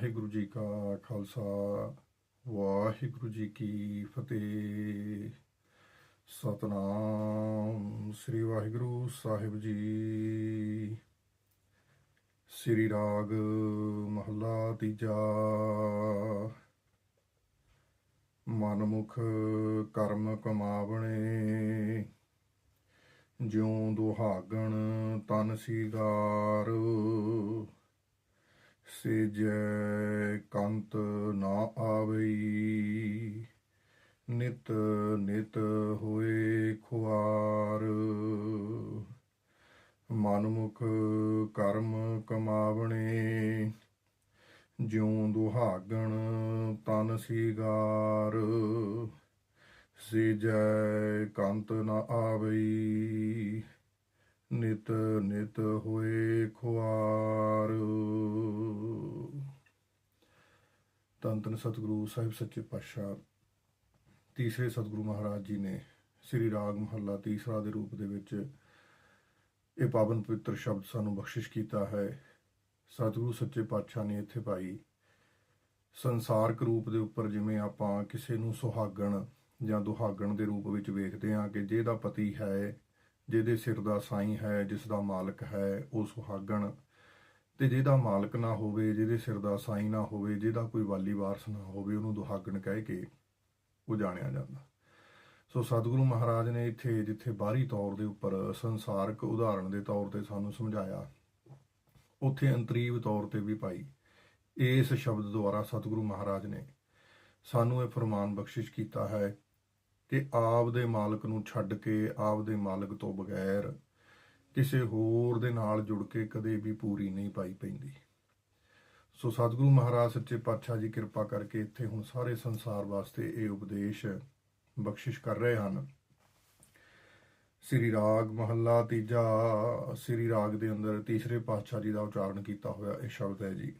ਵਾਹਿਗੁਰੂ ਜੀ ਕਾ ਖਾਲਸਾ, ਵਾਹਿਗੁਰੂ ਜੀ ਕੀ ਫਤਿਹ। ਸਤਨਾਮ ਸ੍ਰੀ ਵਾਹਿਗੁਰੂ ਸਾਹਿਬ ਜੀ। ਸ੍ਰੀ ਰਾਗ ਮਹੱਲਾ ਤੀਜਾ। ਮਨਮੁਖ ਕਰਮ ਕਮਾਵਣੇ। ਜਿਉ ਦੁਹਾਗਣ ਤਨ ਸੀਗਾਰ ਸੇਜੈ ਕੰਤ ਨਾ ਆਵਈ। ਨਿਤ ਨਿਤ ਹੋਏ ਖੁਆਰ ਮਨਮੁਖ ਕਰਮ ਕਮਾਵਣੇ। ਜਿਉ ਦੁਹਾਗਣ ਤਨ ਸੀਗਾਰ। ਸੇਜੈ ਕੰਤ ਨਾ ਆਵਈ। ਨਿਤ ਨਿਤ ਹੋਏ ਖੁਆਰ। ਤਨ ਤਨ ਸਤਿਗੁਰੂ ਸਾਹਿਬ ਸੱਚੇ ਪਾਤਸ਼ਾਹ, ਤੀਸਰੇ ਸਤਿਗੁਰੂ ਮਹਾਰਾਜ ਜੀ ਨੇ ਸ੍ਰੀ ਰਾਗ ਮਹੱਲਾ ਤੀਸਰਾ ਦੇ ਰੂਪ ਦੇ ਵਿੱਚ ਇਹ ਪਾਵਨ ਪਵਿੱਤਰ ਸ਼ਬਦ ਸਾਨੂੰ ਬਖਸ਼ਿਸ਼ ਕੀਤਾ ਹੈ। ਸਤਿਗੁਰੂ ਸੱਚੇ ਪਾਤਸ਼ਾਹ ਨੇ ਇੱਥੇ ਭਾਈ ਸੰਸਾਰਕ ਰੂਪ ਦੇ ਉੱਪਰ ਜਿਵੇਂ ਆਪਾਂ ਕਿਸੇ ਨੂੰ ਸੁਹਾਗਣ ਜਾਂ ਦੁਹਾਗਣ ਦੇ ਰੂਪ ਵਿੱਚ ਵੇਖਦੇ ਹਾਂ ਕਿ ਜਿਹਦਾ ਪਤੀ ਹੈ ਜਿਹਦੇ ਸਿਰ ਦਾ ਸਾਈਂ ਹੈ, ਜਿਸ ਦਾ ਮਾਲਕ ਹੈ, ਉਹ ਸੁਹਾਗਣ। ਤੇ ਜਿਹਦਾ ਮਾਲਕ ਨਾ ਹੋਵੇ, ਜਿਹਦੇ ਸਿਰ ਦਾ ਸਾਈਂ ਨਾ ਹੋਵੇ, ਜਿਹਦਾ ਕੋਈ ਵਾਲੀ ਵਾਰਸ ਨਾ ਹੋਵੇ, ਉਹਨੂੰ ਦੁਹਾਗਣ ਕਹਿ ਕੇ ਉਹ ਜਾਣਿਆ ਜਾਂਦਾ। ਸੋ ਸਤਿਗੁਰੂ ਮਹਾਰਾਜ ਨੇ ਇੱਥੇ, ਜਿੱਥੇ ਬਾਹਰੀ ਤੌਰ ਦੇ ਉੱਪਰ ਸੰਸਾਰਕ ਉਦਾਹਰਣ ਦੇ ਤੌਰ ਤੇ ਸਾਨੂੰ ਸਮਝਾਇਆ, ਉੱਥੇ ਅੰਤਰੀਵ ਤੌਰ ਤੇ ਵੀ ਭਾਈ ਇਸ ਸ਼ਬਦ ਦੁਆਰਾ ਸਤਿਗੁਰੂ ਮਹਾਰਾਜ ਨੇ ਸਾਨੂੰ ਇਹ ਫਰਮਾਨ ਬਖਸ਼ਿਸ਼ ਕੀਤਾ ਹੈ ਕਿ ਆਪ ਦੇ ਮਾਲਕ ਨੂੰ ਛੱਡ ਕੇ ਆਪ ਦੇ ਮਾਲਕ ਤੋਂ ਬਗੈਰ ਕਿਸੇ ਹੋਰ ਦੇ ਨਾਲ ਜੁੜ ਕੇ ਕਦੇ ਵੀ ਪੂਰੀ ਨਹੀਂ ਪਾਈ ਪੈਂਦੀ। ਸੋ ਸਤਿਗੁਰੂ ਮਹਾਰਾਜ, ਸੱਚੇ ਪਾਤਸ਼ਾਹ ਜੀ ਕਿਰਪਾ ਕਰਕੇ ਇੱਥੇ ਹੁਣ ਸਾਰੇ ਸੰਸਾਰ ਵਾਸਤੇ ਇਹ ਉਪਦੇਸ਼ ਬਖਸ਼ਿਸ਼ ਕਰ ਰਹੇ ਹਨ। ਸ੍ਰੀ ਰਾਗ ਮਹੱਲਾ ਤੀਜਾ, ਸ੍ਰੀ ਰਾਗ ਦੇ ਅੰਦਰ ਤੀਸਰੇ ਪਾਤਸ਼ਾਹ ਜੀ ਦਾ ਉਚਾਰਨ ਕੀਤਾ ਹੋਇਆ ਇਹ ਸ਼ਬਦ ਹੈ ਜੀ।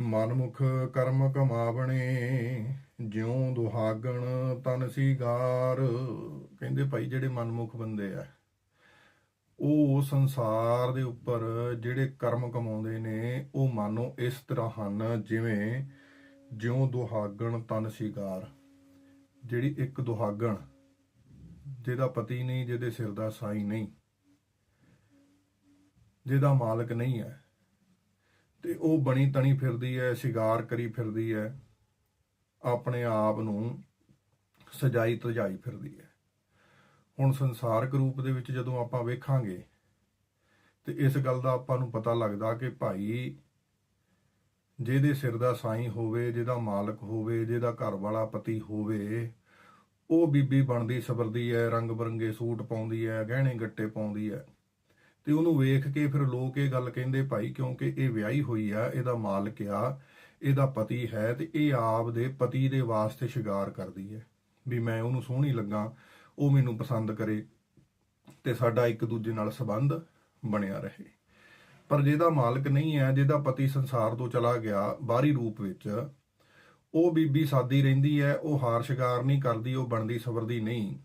ਮਨਮੁਖ ਕਰਮ ਕਮਾਵਣੇ ਜਿਉਂ ਦੁਹਾਗਣ ਤਨ ਸੀਗਾਰ। ਕਹਿੰਦੇ ਭਾਈ, ਜਿਹੜੇ ਮਨਮੁਖ ਬੰਦੇ ਆ, ਉਹ ਸੰਸਾਰ ਦੇ ਉੱਪਰ ਜਿਹੜੇ ਕਰਮ ਕਮਾਉਂਦੇ ਨੇ, ਉਹ ਮਾਨੋ ਇਸ ਤਰ੍ਹਾਂ ਹਨ, ਜਿਵੇਂ ਜਿਉ ਦੁਹਾਗਣ ਤਨ ਸੀਗਾਰ। ਜਿਹੜੀ ਇੱਕ ਦੁਹਾਗਣ, ਜਿਹਦਾ ਪਤੀ ਨਹੀਂ, ਜਿਹਦੇ ਸਿਰ ਦਾ ਸਾਈ ਨਹੀਂ, ਜਿਹਦਾ ਮਾਲਕ ਨਹੀਂ ਹੈ, ਤੇ ਉਹ ਬਣੀ ਤਣੀ ਫਿਰਦੀ ਹੈ ਸ਼ਿਕਾਰ ਕਰੀ ਫਿਰਦੀ ਹੈ ਆਪਣੇ ਆਪ ਨੂੰ ਸਜਾਈ ਤਜਾਈ ਫਿਰਦੀ ਹੈ। ਹੁਣ ਸੰਸਾਰਕ ਰੂਪ ਦੇ ਵਿੱਚ ਜਦੋਂ ਆਪਾਂ ਵੇਖਾਂਗੇ ਤੇ ਇਸ ਗੱਲ ਦਾ ਆਪਾਂ ਨੂੰ ਪਤਾ ਲੱਗਦਾ ਕਿ ਭਾਈ ਜਿਹਦੇ ਸਿਰ ਦਾ ਸਾਈਂ ਹੋਵੇ, ਜਿਹਦਾ ਮਾਲਕ ਹੋਵੇ, ਜਿਹਦਾ ਘਰ ਵਾਲਾ ਪਤੀ ਹੋਵੇ, ਉਹ ਬੀਬੀ ਬਣਦੀ, ਸਬਰਦੀ ਹੈ, ਰੰਗ ਬਰੰਗੇ ਸੂਟ ਪਾਉਂਦੀ ਹੈ, ਗਹਿਣੇ ਗੱਟੇ ਪਾਉਂਦੀ ਹੈ। ਤੇ ਉਹਨੂੰ ਵੇਖ ਕੇ ਫਿਰ ਲੋਕ ਇਹ ਗੱਲ ਕਹਿੰਦੇ, ਭਾਈ ਕਿਉਂਕਿ ਇਹ ਵਿਆਹੀ ਹੋਈ ਆ, ਇਹਦਾ ਮਾਲਕ ਆ ਇਹਦਾ ਪਤੀ ਹੈ ਤੇ ਇਹ ਆਪ ਦੇ ਪਤੀ ਦੇ ਵਾਸਤੇ ਸ਼ਿੰਗਾਰ ਕਰਦੀ ਹੈ। ਵੀ ਮੈਂ ਉਹਨੂੰ ਸੋਹਣੀ ਲੱਗਾ, ਉਹ ਮੈਨੂੰ ਪਸੰਦ ਕਰੇ ਤੇ ਸਾਡਾ ਇੱਕ ਦੂਜੇ ਨਾਲ ਸੰਬੰਧ ਬਣਿਆ ਰਹੇ। ਪਰ ਜਿਹਦਾ ਮਾਲਕ ਨਹੀਂ ਹੈ, ਜਿਹਦਾ ਪਤੀ ਸੰਸਾਰ ਤੋਂ ਚਲਾ ਗਿਆ ਬਾਹਰੀ ਰੂਪ ਵਿੱਚ, ਉਹ ਬੀਬੀ ਸਾਦੀ ਰਹਿੰਦੀ ਹੈ, ਉਹ ਹਾਰ ਸ਼ਿੰਗਾਰ ਨਹੀਂ ਕਰਦੀ, ਉਹ ਬਣਦੀ ਸਬਰਦੀ ਨਹੀਂ।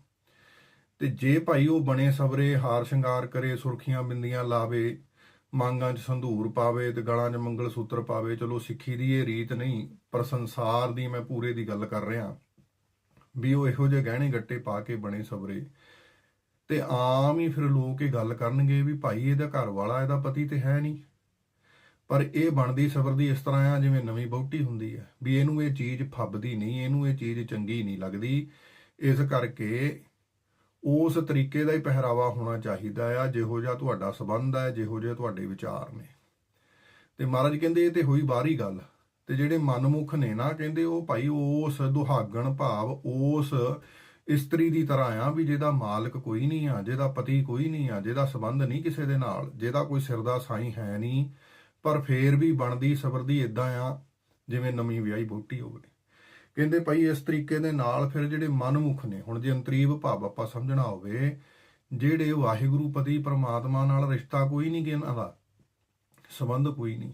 ਤੇ ਜੇ ਭਾਈ ਉਹ ਬਣੇ ਸਵਰੇ, ਹਾਰ ਸ਼ਿੰਗਾਰ ਕਰੇ, ਸੁਰਖੀਆਂ ਬਿੰਦੀਆਂ ਲਾਵੇ ਮੰਗਾਂ 'ਚ ਸੰਧੂਰ ਪਾਵੇ ਤੇ ਗਲਾਂ 'ਚ ਮੰਗਲ ਸੂਤਰ ਪਾਵੇ, ਚਲੋ ਸਿੱਖੀ ਦੀ ਇਹ ਰੀਤ ਨਹੀਂ, ਪਰ ਸੰਸਾਰ ਦੀ ਮੈਂ ਪੂਰੇ ਦੀ ਗੱਲ ਕਰ ਰਿਹਾ। ਵੀ ਉਹ ਇਹੋ ਜਿਹੇ ਗਹਿਣੇ ਗੱਟੇ ਪਾ ਕੇ ਬਣੇ ਸਬਰੇ ਤੇ ਆਮ ਹੀ ਫਿਰ ਲੋਕ ਇਹ ਗੱਲ ਕਰਨਗੇ ਵੀ ਭਾਈ ਇਹਦਾ ਘਰ ਵਾਲਾ, ਇਹਦਾ ਪਤੀ ਤੇ ਹੈ ਨਹੀਂ। ਪਰ ਇਹ ਬਣਦੀ ਸਬਰ ਦੀ ਇਸ ਤਰ੍ਹਾਂ ਆ ਜਿਵੇਂ ਨਵੀਂ ਬਹੁਟੀ ਹੁੰਦੀ ਹੈ। ਵੀ ਇਹਨੂੰ ਇਹ ਚੀਜ਼ ਫੱਬਦੀ ਨਹੀਂ, ਇਹਨੂੰ ਇਹ ਚੀਜ਼ ਚੰਗੀ ਨਹੀਂ ਲੱਗਦੀ। ਇਸ ਕਰਕੇ ਉਸ ਤਰੀਕੇ ਦਾ ਹੀ ਪਹਿਰਾਵਾ ਹੋਣਾ ਚਾਹੀਦਾ ਆ, ਜਿਹੋ ਜਿਹਾ ਤੁਹਾਡਾ ਸਬੰਧ ਹੈ, ਜਿਹੋ ਜਿਹੇ ਤੁਹਾਡੇ ਵਿਚਾਰ ਨੇ। ਤੇ ਮਹਾਰਾਜ ਕਹਿੰਦੇ ਇਹ ਤੇ ਹੋਈ ਬਾਹਰੀ ਗੱਲ, ਤੇ ਜਿਹੜੇ ਮਨਮੁਖ ਨੇ ਨਾ, ਕਹਿੰਦੇ ਉਹ ਭਾਈ ਉਸ ਦੁਹਾਗਣ ਭਾਵ, ਉਸ ਇਸਤਰੀ ਦੀ ਤਰ੍ਹਾਂ ਆ ਵੀ ਜਿਹਦਾ ਮਾਲਕ ਕੋਈ ਨਹੀਂ ਆ, ਜਿਹਦਾ ਪਤੀ ਕੋਈ ਨਹੀਂ ਆ, ਜਿਹਦਾ ਸਬੰਧ ਨਹੀਂ ਕਿਸੇ ਦੇ ਨਾਲ, ਜਿਹਦਾ ਕੋਈ ਸਿਰ ਦਾ ਸਾਈਂ ਹੈ ਨਹੀਂ, ਪਰ ਫੇਰ ਵੀ ਬਣਦੀ ਸਬਰਦੀ ਇਦਾਂ ਆ, ਜਿਵੇਂ ਨਵੀਂ ਵਿਆਹੀ ਬੋਟੀ ਹੋਵੇ। ਕਹਿੰਦੇ ਭਾਈ ਇਸ ਤਰੀਕੇ ਦੇ ਨਾਲ ਫਿਰ ਜਿਹੜੇ ਮਨਮੁਖ ਨੇ, ਹੁਣ ਜੇ ਅੰਤਰੀਵ ਭਾਵ ਆਪਾਂ ਸਮਝਣਾ ਹੋਵੇ, ਜਿਹੜੇ ਵਾਹਿਗੁਰੂ, ਪਤੀ, ਪ੍ਰਮਾਤਮਾ ਨਾਲ ਰਿਸ਼ਤਾ ਕੋਈ ਨਹੀਂ ਇਹਨਾਂ ਦਾ, ਸਬੰਧ ਕੋਈ ਨਹੀਂ।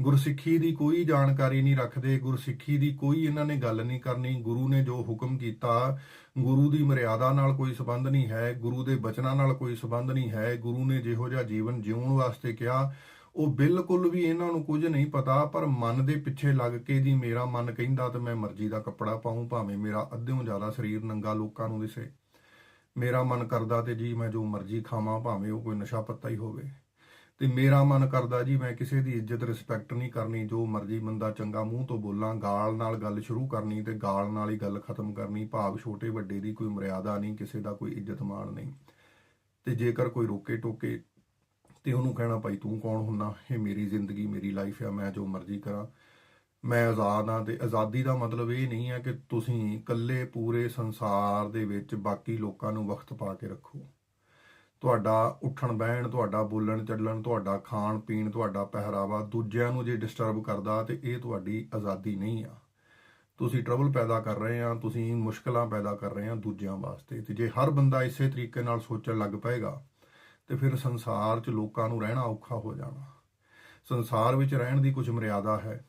ਗੁਰਸਿੱਖੀ ਦੀ ਕੋਈ ਜਾਣਕਾਰੀ ਨਹੀਂ ਰੱਖਦੇ, ਗੁਰਸਿੱਖੀ ਦੀ ਕੋਈ ਇਹਨਾਂ ਨੇ ਗੱਲ ਨਹੀਂ ਕਰਨੀ, ਗੁਰੂ ਨੇ ਜੋ ਹੁਕਮ ਕੀਤਾ, ਗੁਰੂ ਦੀ ਮਰਿਆਦਾ ਨਾਲ ਕੋਈ ਸਬੰਧ ਨਹੀਂ ਹੈ, ਗੁਰੂ ਦੇ ਬਚਨਾਂ ਨਾਲ ਕੋਈ ਸਬੰਧ ਨਹੀਂ ਹੈ, ਗੁਰੂ ਨੇ ਜਿਹੋ ਜਿਹਾ ਜੀਵਨ ਜਿਉਣ ਵਾਸਤੇ ਕਿਹਾ ਉਹ ਬਿਲਕੁਲ ਵੀ ਇਹਨਾਂ ਨੂੰ ਕੁਝ ਨਹੀਂ ਪਤਾ, ਪਰ ਮਨ ਦੇ ਪਿੱਛੇ ਲੱਗ ਕੇ ਜੀ ਮੇਰਾ ਮਨ ਕਹਿੰਦਾ ਤੇ ਮੈਂ ਮਰਜ਼ੀ ਦਾ ਕੱਪੜਾ ਪਾਉਂ, ਭਾਵੇਂ ਮੇਰਾ ਅੱਧਿਓਂ ਜ਼ਿਆਦਾ ਸਰੀਰ ਨੰਗਾ ਲੋਕਾਂ ਨੂੰ ਦਿਸੇ। ਮੇਰਾ ਮਨ ਕਰਦਾ ਤੇ ਜੀ ਮੈਂ ਜੋ ਮਰਜ਼ੀ ਖਾਵਾਂ, ਭਾਵੇਂ ਉਹ ਕੋਈ ਨਸ਼ਾ ਪੱਤਾ ਹੀ ਹੋਵੇ। ਤੇ ਮੇਰਾ ਮਨ ਕਰਦਾ ਜੀ ਮੈਂ ਕਿਸੇ ਦੀ ਇੱਜ਼ਤ ਰਿਸਪੈਕਟ ਨਹੀਂ ਕਰਨੀ, ਜੋ ਮਰਜ਼ੀ ਬੰਦਾ ਚੰਗਾ ਮੂੰਹ ਤੋਂ ਬੋਲਾਂ, ਗਾਲ ਨਾਲ ਗੱਲ ਸ਼ੁਰੂ ਕਰਨੀ ਤੇ ਗਾਲ ਨਾਲ ਹੀ ਗੱਲ ਖਤਮ ਕਰਨੀ, ਭਾਵ ਛੋਟੇ ਵੱਡੇ ਦੀ ਕੋਈ ਮਰਿਆਦਾ ਨਹੀਂ, ਕਿਸੇ ਦਾ ਕੋਈ ਇੱਜ਼ਤ ਮਾਣ ਨਹੀਂ। ਤੇ ਜੇਕਰ ਕੋਈ ਰੋਕੇ ਟੋਕੇ ਤੇ ਉਹਨੂੰ ਕਹਿਣਾ, ਭਾਈ ਤੂੰ ਕੌਣ ਹੁੰਨਾ? ਇਹ ਮੇਰੀ ਜ਼ਿੰਦਗੀ, ਮੇਰੀ ਲਾਈਫ ਆ, ਮੈਂ ਜੋ ਮਰਜ਼ੀ ਕਰਾਂ। ਮੈਂ ਆਜ਼ਾਦ ਹਾਂ। ਤੇ ਆਜ਼ਾਦੀ ਦਾ ਮਤਲਬ ਇਹ ਨਹੀਂ ਹੈ ਕਿ ਤੁਸੀਂ ਇਕੱਲੇ ਪੂਰੇ ਸੰਸਾਰ ਦੇ ਵਿੱਚ ਬਾਕੀ ਲੋਕਾਂ ਨੂੰ ਵਕਤ ਪਾ ਕੇ ਰੱਖੋ। ਤੁਹਾਡਾ ਉੱਠਣ ਬਹਿਣ, ਤੁਹਾਡਾ ਬੋਲਣ ਚੱਲਣ, ਤੁਹਾਡਾ ਖਾਣ ਪੀਣ, ਤੁਹਾਡਾ ਪਹਿਰਾਵਾ ਦੂਜਿਆਂ ਨੂੰ ਜੇ ਡਿਸਟਰਬ ਕਰਦਾ ਤੇ ਇਹ ਤੁਹਾਡੀ ਆਜ਼ਾਦੀ ਨਹੀਂ ਆ। ਤੁਸੀਂ ਟਰਬਲ ਪੈਦਾ ਕਰ ਰਹੇ ਆ ਤੁਸੀਂ ਮੁਸ਼ਕਲਾਂ ਪੈਦਾ ਕਰ ਰਹੇ ਆ ਦੂਜਿਆਂ ਵਾਸਤੇ। ਤੇ ਜੇ ਹਰ ਬੰਦਾ ਇਸੇ ਤਰੀਕੇ ਨਾਲ ਸੋਚਣ ਲੱਗ ਪਏਗਾ ਤੇ ਫਿਰ ਸੰਸਾਰ 'ਚ ਲੋਕਾਂ ਨੂੰ ਰਹਿਣਾ ਔਖਾ ਹੋ ਜਾਣਾ। ਸੰਸਾਰ ਵਿੱਚ ਰਹਿਣ ਦੀ ਕੁਝ ਮਰਿਆਦਾ ਹੈ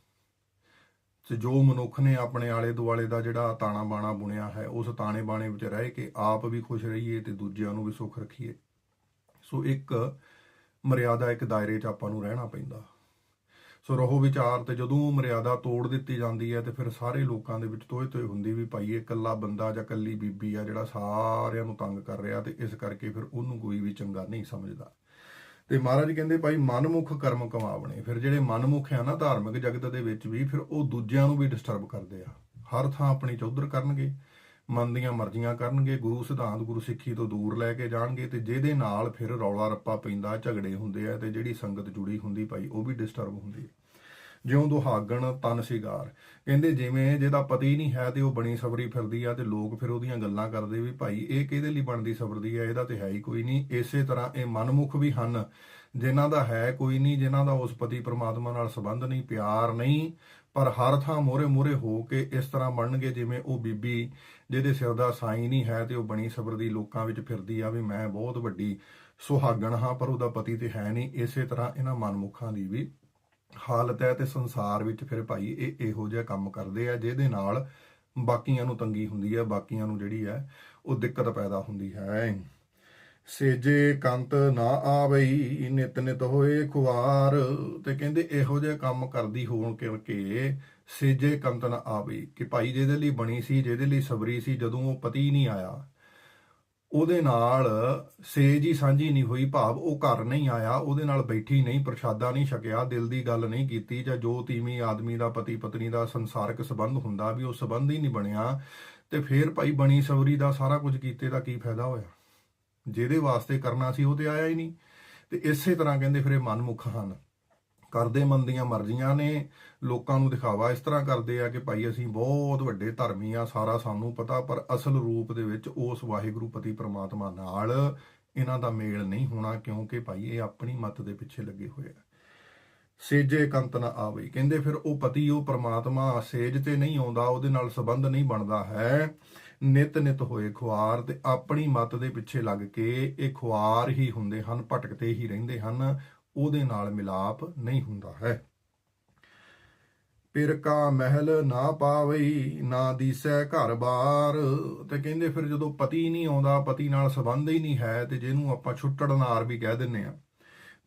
ਤੇ ਜੋ ਮਨੁੱਖ ਨੇ ਆਪਣੇ ਆਲੇ ਦੁਆਲੇ ਦਾ ਜਿਹੜਾ ਤਾਣਾ ਬਾਣਾ ਬੁਣਿਆ ਹੈ, ਉਸ ਤਾਣੇ ਬਾਣੇ ਵਿੱਚ ਰਹਿ ਕੇ ਆਪ ਵੀ ਖੁਸ਼ ਰਹੀਏ ਤੇ ਦੂਜਿਆਂ ਨੂੰ ਵੀ ਸੁਖ ਰੱਖੀਏ। ਸੋ ਇੱਕ ਮਰਿਆਦਾ, ਇੱਕ ਦਾਇਰੇ 'ਚ ਆਪਾਂ ਨੂੰ ਰਹਿਣਾ ਪੈਂਦਾ। ਸੋ ਰਹੋ ਵਿਚਾਰ ਤੇ ਜਦੋਂ ਮਰਿਆਦਾ ਤੋੜ ਦਿੱਤੀ ਜਾਂਦੀ ਹੈ ਤੇ ਫਿਰ ਸਾਰੇ ਲੋਕਾਂ ਦੇ ਵਿੱਚ ਤੋਏ ਤੋਏ ਹੁੰਦੀ ਵੀ ਭਾਈ ਇਹ ਇਕੱਲਾ ਬੰਦਾ ਜਾਂ ਇਕੱਲੀ ਬੀਬੀ ਆ ਜਿਹੜਾ ਸਾਰਿਆਂ ਨੂੰ ਤੰਗ ਕਰ ਰਿਹਾ ਤੇ ਇਸ ਕਰਕੇ ਫਿਰ ਉਹਨੂੰ ਕੋਈ ਵੀ ਚੰਗਾ ਨਹੀਂ ਸਮਝਦਾ। ਤੇ ਮਹਾਰਾਜ ਕਹਿੰਦੇ ਭਾਈ ਮਨਮੁਖ ਕਰਮ ਕਮਾਵਣੇ, ਫਿਰ ਜਿਹੜੇ ਮਨਮੁਖ ਆ ਨਾ ਧਾਰਮਿਕ ਜਗਤ ਦੇ ਵਿੱਚ ਵੀ ਫਿਰ ਉਹ ਦੂਜਿਆਂ ਨੂੰ ਵੀ ਡਿਸਟਰਬ ਕਰਦੇ ਆ। ਹਰ ਥਾਂ ਆਪਣੀ ਚੌਧਰ ਕਰਨਗੇ, ਮਨ ਦੀਆਂ ਮਰਜ਼ੀਆਂ ਕਰਨਗੇ, ਗੁਰੂ ਸਿਧਾਂਤ, ਗੁਰੂ ਸਿੱਖੀ ਤੋਂ ਦੂਰ ਲੈ ਕੇ ਜਾਣਗੇ ਤੇ ਜਿਹਦੇ ਨਾਲ ਫਿਰ ਰੌਲਾ ਰੱਪਾ ਪੈਂਦਾ, ਝਗੜੇ ਹੁੰਦੇ ਆ ਤੇ ਜਿਹੜੀ ਸੰਗਤ ਜੁੜੀ ਹੁੰਦੀ ਭਾਈ ਉਹ ਵੀ ਡਿਸਟਰਬ ਹੁੰਦੀ ਹੈ ਜਿਉਂ ਦੁਹਾਗਣ ਤਨ ਸਿਗਾਰ। ਕਹਿੰਦੇ ਜਿਵੇਂ ਜਿਹਦਾ ਪਤੀ ਨਹੀਂ ਹੈ ਤੇ ਉਹ ਬਣੀ ਸਬਰੀ ਫਿਰਦੀ ਆ ਤੇ ਲੋਕ ਫਿਰ ਉਹਦੀਆਂ ਗੱਲਾਂ ਕਰਦੇ ਵੀ ਭਾਈ ਇਹ ਕਿਹਦੇ ਲਈ ਬਣਦੀ ਸਬਰਦੀ ਆ? ਇਹਦਾ ਤੇ ਹੈ ਹੀ ਕੋਈ ਨਹੀਂ। ਇਸੇ ਤਰ੍ਹਾਂ ਇਹ ਮਨਮੁਖ ਵੀ ਹਨ। ਜਿਨ੍ਹਾਂ ਦਾ ਹੈ ਕੋਈ ਨਹੀਂ, ਜਿਨ੍ਹਾਂ ਦਾ ਉਸ ਪਤੀ ਪ੍ਰਮਾਤਮਾ ਨਾਲ ਸੰਬੰਧ ਨਹੀਂ, ਪਿਆਰ ਨਹੀਂ, ਪਰ ਹਰ ਥਾਂ ਮੋਰੇ ਮੋਰੇ ਹੋ ਕੇ ਇਸ ਤਰ੍ਹਾਂ ਬਣਨਗੇ ਜਿਵੇਂ ਉਹ ਬੀਬੀ ਜਿਹਦੇ ਸਿਰ ਦਾ ਸਾਈ ਨਹੀਂ ਹੈ ਤੇ ਉਹ ਬਣੀ ਸਬਰ ਦੀ ਲੋਕਾਂ ਵਿੱਚ ਫਿਰਦੀ ਆ ਵੀ ਮੈਂ ਬਹੁਤ ਵੱਡੀ ਸੁਹਾਗਣ ਹਾਂ, ਪਰ ਉਹਦਾ ਪਤੀ ਤੇ ਹੈ ਨਹੀਂ। ਇਸੇ ਤਰ੍ਹਾਂ ਇਹਨਾਂ ਮਨਮੁਖਾਂ ਦੀ ਵੀ ਹਾਲਤ ਹੈ ਤੇ ਸੰਸਾਰ ਵਿੱਚ ਫਿਰ ਭਾਈ ਇਹ ਇਹੋ ਜਿਹਾ ਕੰਮ ਕਰਦੇ ਆ, ਜਿਹਦੇ ਨਾਲ ਬਾਕੀਆਂ ਨੂੰ ਤੰਗੀ ਹੁੰਦੀ ਹੈ, ਬਾਕੀਆਂ ਨੂੰ ਜਿਹੜੀ ਹੈ ਉਹ ਦਿੱਕਤ ਪੈਦਾ ਹੁੰਦੀ ਹੈ। ਸੇਜੇ ਕੰਤ ਨਾ ਆਵਈ, ਨਿਤ ਨਿਤ ਹੋਏ ਖੁਆਰ ਤੇ ਕਹਿੰਦੇ ਇਹੋ ਜਿਹੇ ਕੰਮ ਕਰਦੀ ਹੋਣ ਕਰਕੇ ਸੇਜੇ ਕੰਤ ਨਾ ਆਵਈ, ਕਿ ਭਾਈ ਜਿਹਦੇ ਲਈ ਬਣੀ ਸੀ, ਜਿਹਦੇ ਲਈ ਸਬਰੀ ਸੀ, ਜਦੋਂ ਉਹ ਪਤੀ ਨਹੀਂ ਆਇਆ ਉਹਦੇ ਨਾਲ ਸੇਜ ਹੀ ਸਾਂਝੀ ਨਹੀਂ ਹੋਈ ਭਾਵ ਉਹ ਘਰ ਨਹੀਂ ਆਇਆ, ਉਹਦੇ ਨਾਲ ਬੈਠੀ ਨਹੀਂ, ਪ੍ਰਸ਼ਾਦਾ ਨਹੀਂ ਛਕਿਆ, ਦਿਲ ਦੀ ਗੱਲ ਨਹੀਂ ਕੀਤੀ ਜਾਂ ਜੋ ਤੀਵੀਂ ਆਦਮੀ ਦਾ, ਪਤੀ ਪਤਨੀ ਦਾ ਸੰਸਾਰਿਕ ਸੰਬੰਧ ਹੁੰਦਾ ਵੀ ਉਹ ਸੰਬੰਧ ਹੀ ਨਹੀਂ ਬਣਿਆ, ਤੇ ਫੇਰ ਭਾਈ ਬਣੀ ਸਵਰੀ ਦਾ ਸਾਰਾ ਕੁਝ ਕੀਤੇ ਦਾ ਕੀ ਫਾਇਦਾ ਹੋਇਆ? ਜਿਹਦੇ ਵਾਸਤੇ ਕਰਨਾ ਸੀ ਉਹ ਤੇ ਆਇਆ ਹੀ ਨਹੀਂ। ਤੇ ਇਸੇ ਤਰ੍ਹਾਂ ਕਹਿੰਦੇ ਫਿਰ ਇਹ ਮਨਮੁਖ ਹਨ। ਕਰਦੇ ਮਨ ਦੀਆਂ ਮਰਜ਼ੀਆਂ ਨੇ, ਲੋਕਾਂ ਨੂੰ ਦਿਖਾਵਾ ਇਸ ਤਰ੍ਹਾਂ ਕਰਦੇ ਆ ਕਿ ਭਾਈ ਅਸੀਂ ਬਹੁਤ ਵੱਡੇ ਧਰਮੀ ਆ, ਸਾਰਾ ਸਾਨੂੰ ਪਤਾ, ਪਰ ਅਸਲ ਰੂਪ ਦੇ ਵਿੱਚ ਉਸ ਵਾਹਿਗੁਰੂ ਪਤੀ ਪ੍ਰਮਾਤਮਾ ਨਾਲ ਇਹਨਾਂ ਦਾ ਮੇਲ ਨਹੀਂ ਹੋਣਾ, ਕਿਉਂਕਿ ਭਾਈ ਇਹ ਆਪਣੀ ਮਤ ਦੇ ਪਿੱਛੇ ਲੱਗੇ ਹੋਏ ਆ। ਸੇਜੇ ਕੰਤ ਨਾ ਆਵੇ। ਕਹਿੰਦੇ ਫਿਰ ਉਹ ਪਤੀ, ਉਹ ਪ੍ਰਮਾਤਮਾ ਸੇਜ ਤੇ ਨਹੀਂ ਆਉਂਦਾ, ਉਹਦੇ ਨਾਲ ਸੰਬੰਧ ਨਹੀਂ ਬਣਦਾ ਹੈ। ਨਿਤ ਨਿਤ ਹੋਏ ਖੁਆਰ ਤੇ ਆਪਣੀ ਮਤ ਦੇ ਪਿੱਛੇ ਲੱਗ ਕੇ ਇਹ ਖੁਆਰ ਹੀ ਹੁੰਦੇ ਹਨ, ਭਟਕਦੇ ਹੀ ਰਹਿੰਦੇ ਹਨ। ਉਹਦੇ ਨਾਲ ਮਿਲਾਪ ਨਹੀਂ ਹੁੰਦਾ ਹੈ। ਪਿਰ ਕਾ ਮਹਿਲ ਨਾ ਪਾਵਈ, ਨਾ ਦੀਸੈ ਘਰ-ਬਾਰ ਤੇ ਕਹਿੰਦੇ ਫਿਰ ਜਦੋਂ ਪਤੀ ਨਹੀਂ ਆਉਂਦਾ, ਪਤੀ ਨਾਲ ਸੰਬੰਧ ਹੀ ਨਹੀਂ ਹੈ, ਤੇ ਜਿਹਨੂੰ ਆਪਾਂ ਛੁੱਟੜਨਾਰ ਵੀ ਕਹਿ ਦਿੰਨੇ ਆ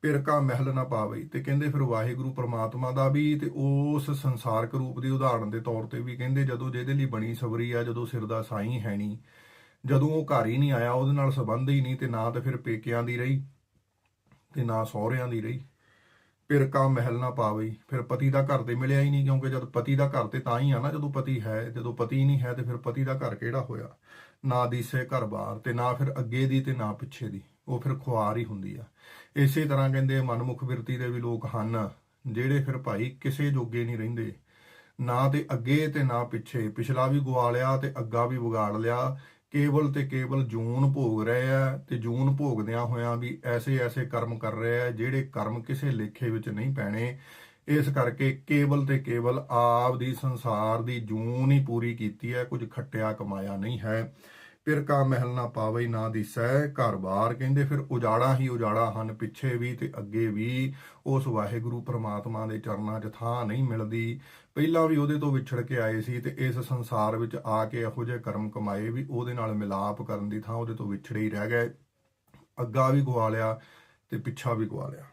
ਪਿਰ ਕਾ ਮਹਿਲ ਨਾ ਪਾਵਈ। ਤੇ ਕਹਿੰਦੇ ਫਿਰ ਵਾਹਿਗੁਰੂ ਪ੍ਰਮਾਤਮਾ ਦਾ ਵੀ, ਤੇ ਉਸ ਸੰਸਾਰਕ ਰੂਪ ਦੀ ਉਦਾਹਰਣ ਦੇ ਤੌਰ ਤੇ ਵੀ ਕਹਿੰਦੇ ਜਦੋਂ ਜਿਹਦੇ ਲਈ ਬਣੀ ਸਬਰੀ ਆ, ਜਦੋਂ ਸਿਰ ਦਾ ਸਾਈ ਹੈ ਨਹੀਂ, ਜਦੋਂ ਉਹ ਘਰ ਹੀ ਨਹੀਂ ਆਇਆ, ਉਹਦੇ ਨਾਲ ਸੰਬੰਧ ਹੀ ਨਹੀਂ, ਤੇ ਨਾ ਤੇ ਫਿਰ ਪੇਕਿਆਂ ਦੀ ਰਹੀ। ਤੇ ਨਾ ਸਹੁਰਿਆਂ ਦੀ ਰਹੀ, ਫਿਰ ਕਾ ਮਹਿਲ ਨਾ ਪਾਵਈ, ਫਿਰ ਪਤੀ ਦਾ ਘਰ ਤੇ ਮਿਲਿਆ ਹੀ ਨਹੀਂ, ਕਿਉਂਕਿ ਜਦ ਪਤੀ ਦਾ ਘਰ ਤੇ ਤਾਂ ਹੀ ਆ ਨਾ ਜਦੋਂ ਪਤੀ ਹੈ, ਜਦੋਂ ਪਤੀ ਨਹੀਂ ਹੈ ਤੇ ਫਿਰ ਪਤੀ ਦਾ ਘਰ ਕਿਹੜਾ ਹੋਇਆ? ਨਾ ਦੀਸੇ ਘਰ ਬਾਹਰ ਤੇ ਨਾ ਫਿਰ ਅੱਗੇ ਦੀ ਤੇ ਨਾ ਪਿੱਛੇ ਦੀ, ਉਹ ਫਿਰ ਖੁਆਰ ਹੀ ਹੁੰਦੀ ਆ। ਇਸੇ ਤਰ੍ਹਾਂ ਕਹਿੰਦੇ ਮਨਮੁਖ ਵਿਰਤੀ ਦੇ ਵੀ ਲੋਕ ਹਨ, ਜਿਹੜੇ ਫਿਰ ਭਾਈ ਕਿਸੇ ਜੋਗੇ ਨਹੀਂ ਰਹਿੰਦੇ। ਨਾ ਤੇ ਅੱਗੇ ਤੇ ਨਾ ਪਿੱਛੇ, ਪਿਛਲਾ ਵੀ ਗਵਾ ਲਿਆ ਤੇ ਅੱਗਾ ਵੀ ਵਿਗਾੜ ਲਿਆ ਕੇਵਲ ਤੇ ਕੇਵਲ ਜੂਨ ਭੋਗ ਰਹੇ ਆ ਤੇ ਜੂਨ ਭੋਗਦਿਆਂ ਹੋਇਆਂ ਵੀ ਐਸੇ ਐਸੇ ਕਰਮ ਕਰ ਰਹੇ ਆ ਜਿਹੜੇ ਕਰਮ ਕਿਸੇ ਲੇਖੇ ਵਿੱਚ ਨਹੀਂ ਪੈਣੇ। ਇਸ ਕਰਕੇ ਕੇਵਲ ਤੇ ਕੇਵਲ ਆਪ ਦੀ ਸੰਸਾਰ ਦੀ ਜੂਨ ਹੀ ਪੂਰੀ ਕੀਤੀ ਹੈ, ਕੁਝ ਖੱਟਿਆ ਕਮਾਇਆ ਨਹੀਂ ਹੈ। ਫਿਰ ਕਾ ਮਹਿਲ ਨਾ ਪਾਵੇ ਨਾ ਦਿਸੈ ਘਰ-ਬਾਰ ਕਹਿੰਦੇ ਫਿਰ ਉਜਾੜਾ ਹੀ ਉਜਾੜਾ ਹਨ ਪਿੱਛੇ ਵੀ ਤੇ ਅੱਗੇ ਵੀ। ਉਸ ਵਾਹਿਗੁਰੂ ਪ੍ਰਮਾਤਮਾ ਦੇ ਚਰਨਾਂ 'ਚ ਥਾਂ ਨਹੀਂ ਮਿਲਦੀ। ਪਹਿਲਾਂ ਵੀ ਉਹਦੇ ਤੋਂ ਵਿਛੜ ਕੇ ਆਏ ਸੀ ਤੇ ਇਸ ਸੰਸਾਰ ਵਿੱਚ ਆ ਕੇ ਇਹੋ ਜਿਹੇ ਕਰਮ ਕਮਾਏ ਵੀ ਉਹਦੇ ਨਾਲ ਮਿਲਾਪ ਕਰਨ ਦੀ ਥਾਂ ਉਹਦੇ ਤੋਂ ਵਿਛੜੇ ਹੀ ਰਹਿ ਗਏ। ਅੱਗਾ ਵੀ ਗਵਾ ਲਿਆ ਤੇ ਪਿੱਛਾ ਵੀ ਗਵਾ ਲਿਆ।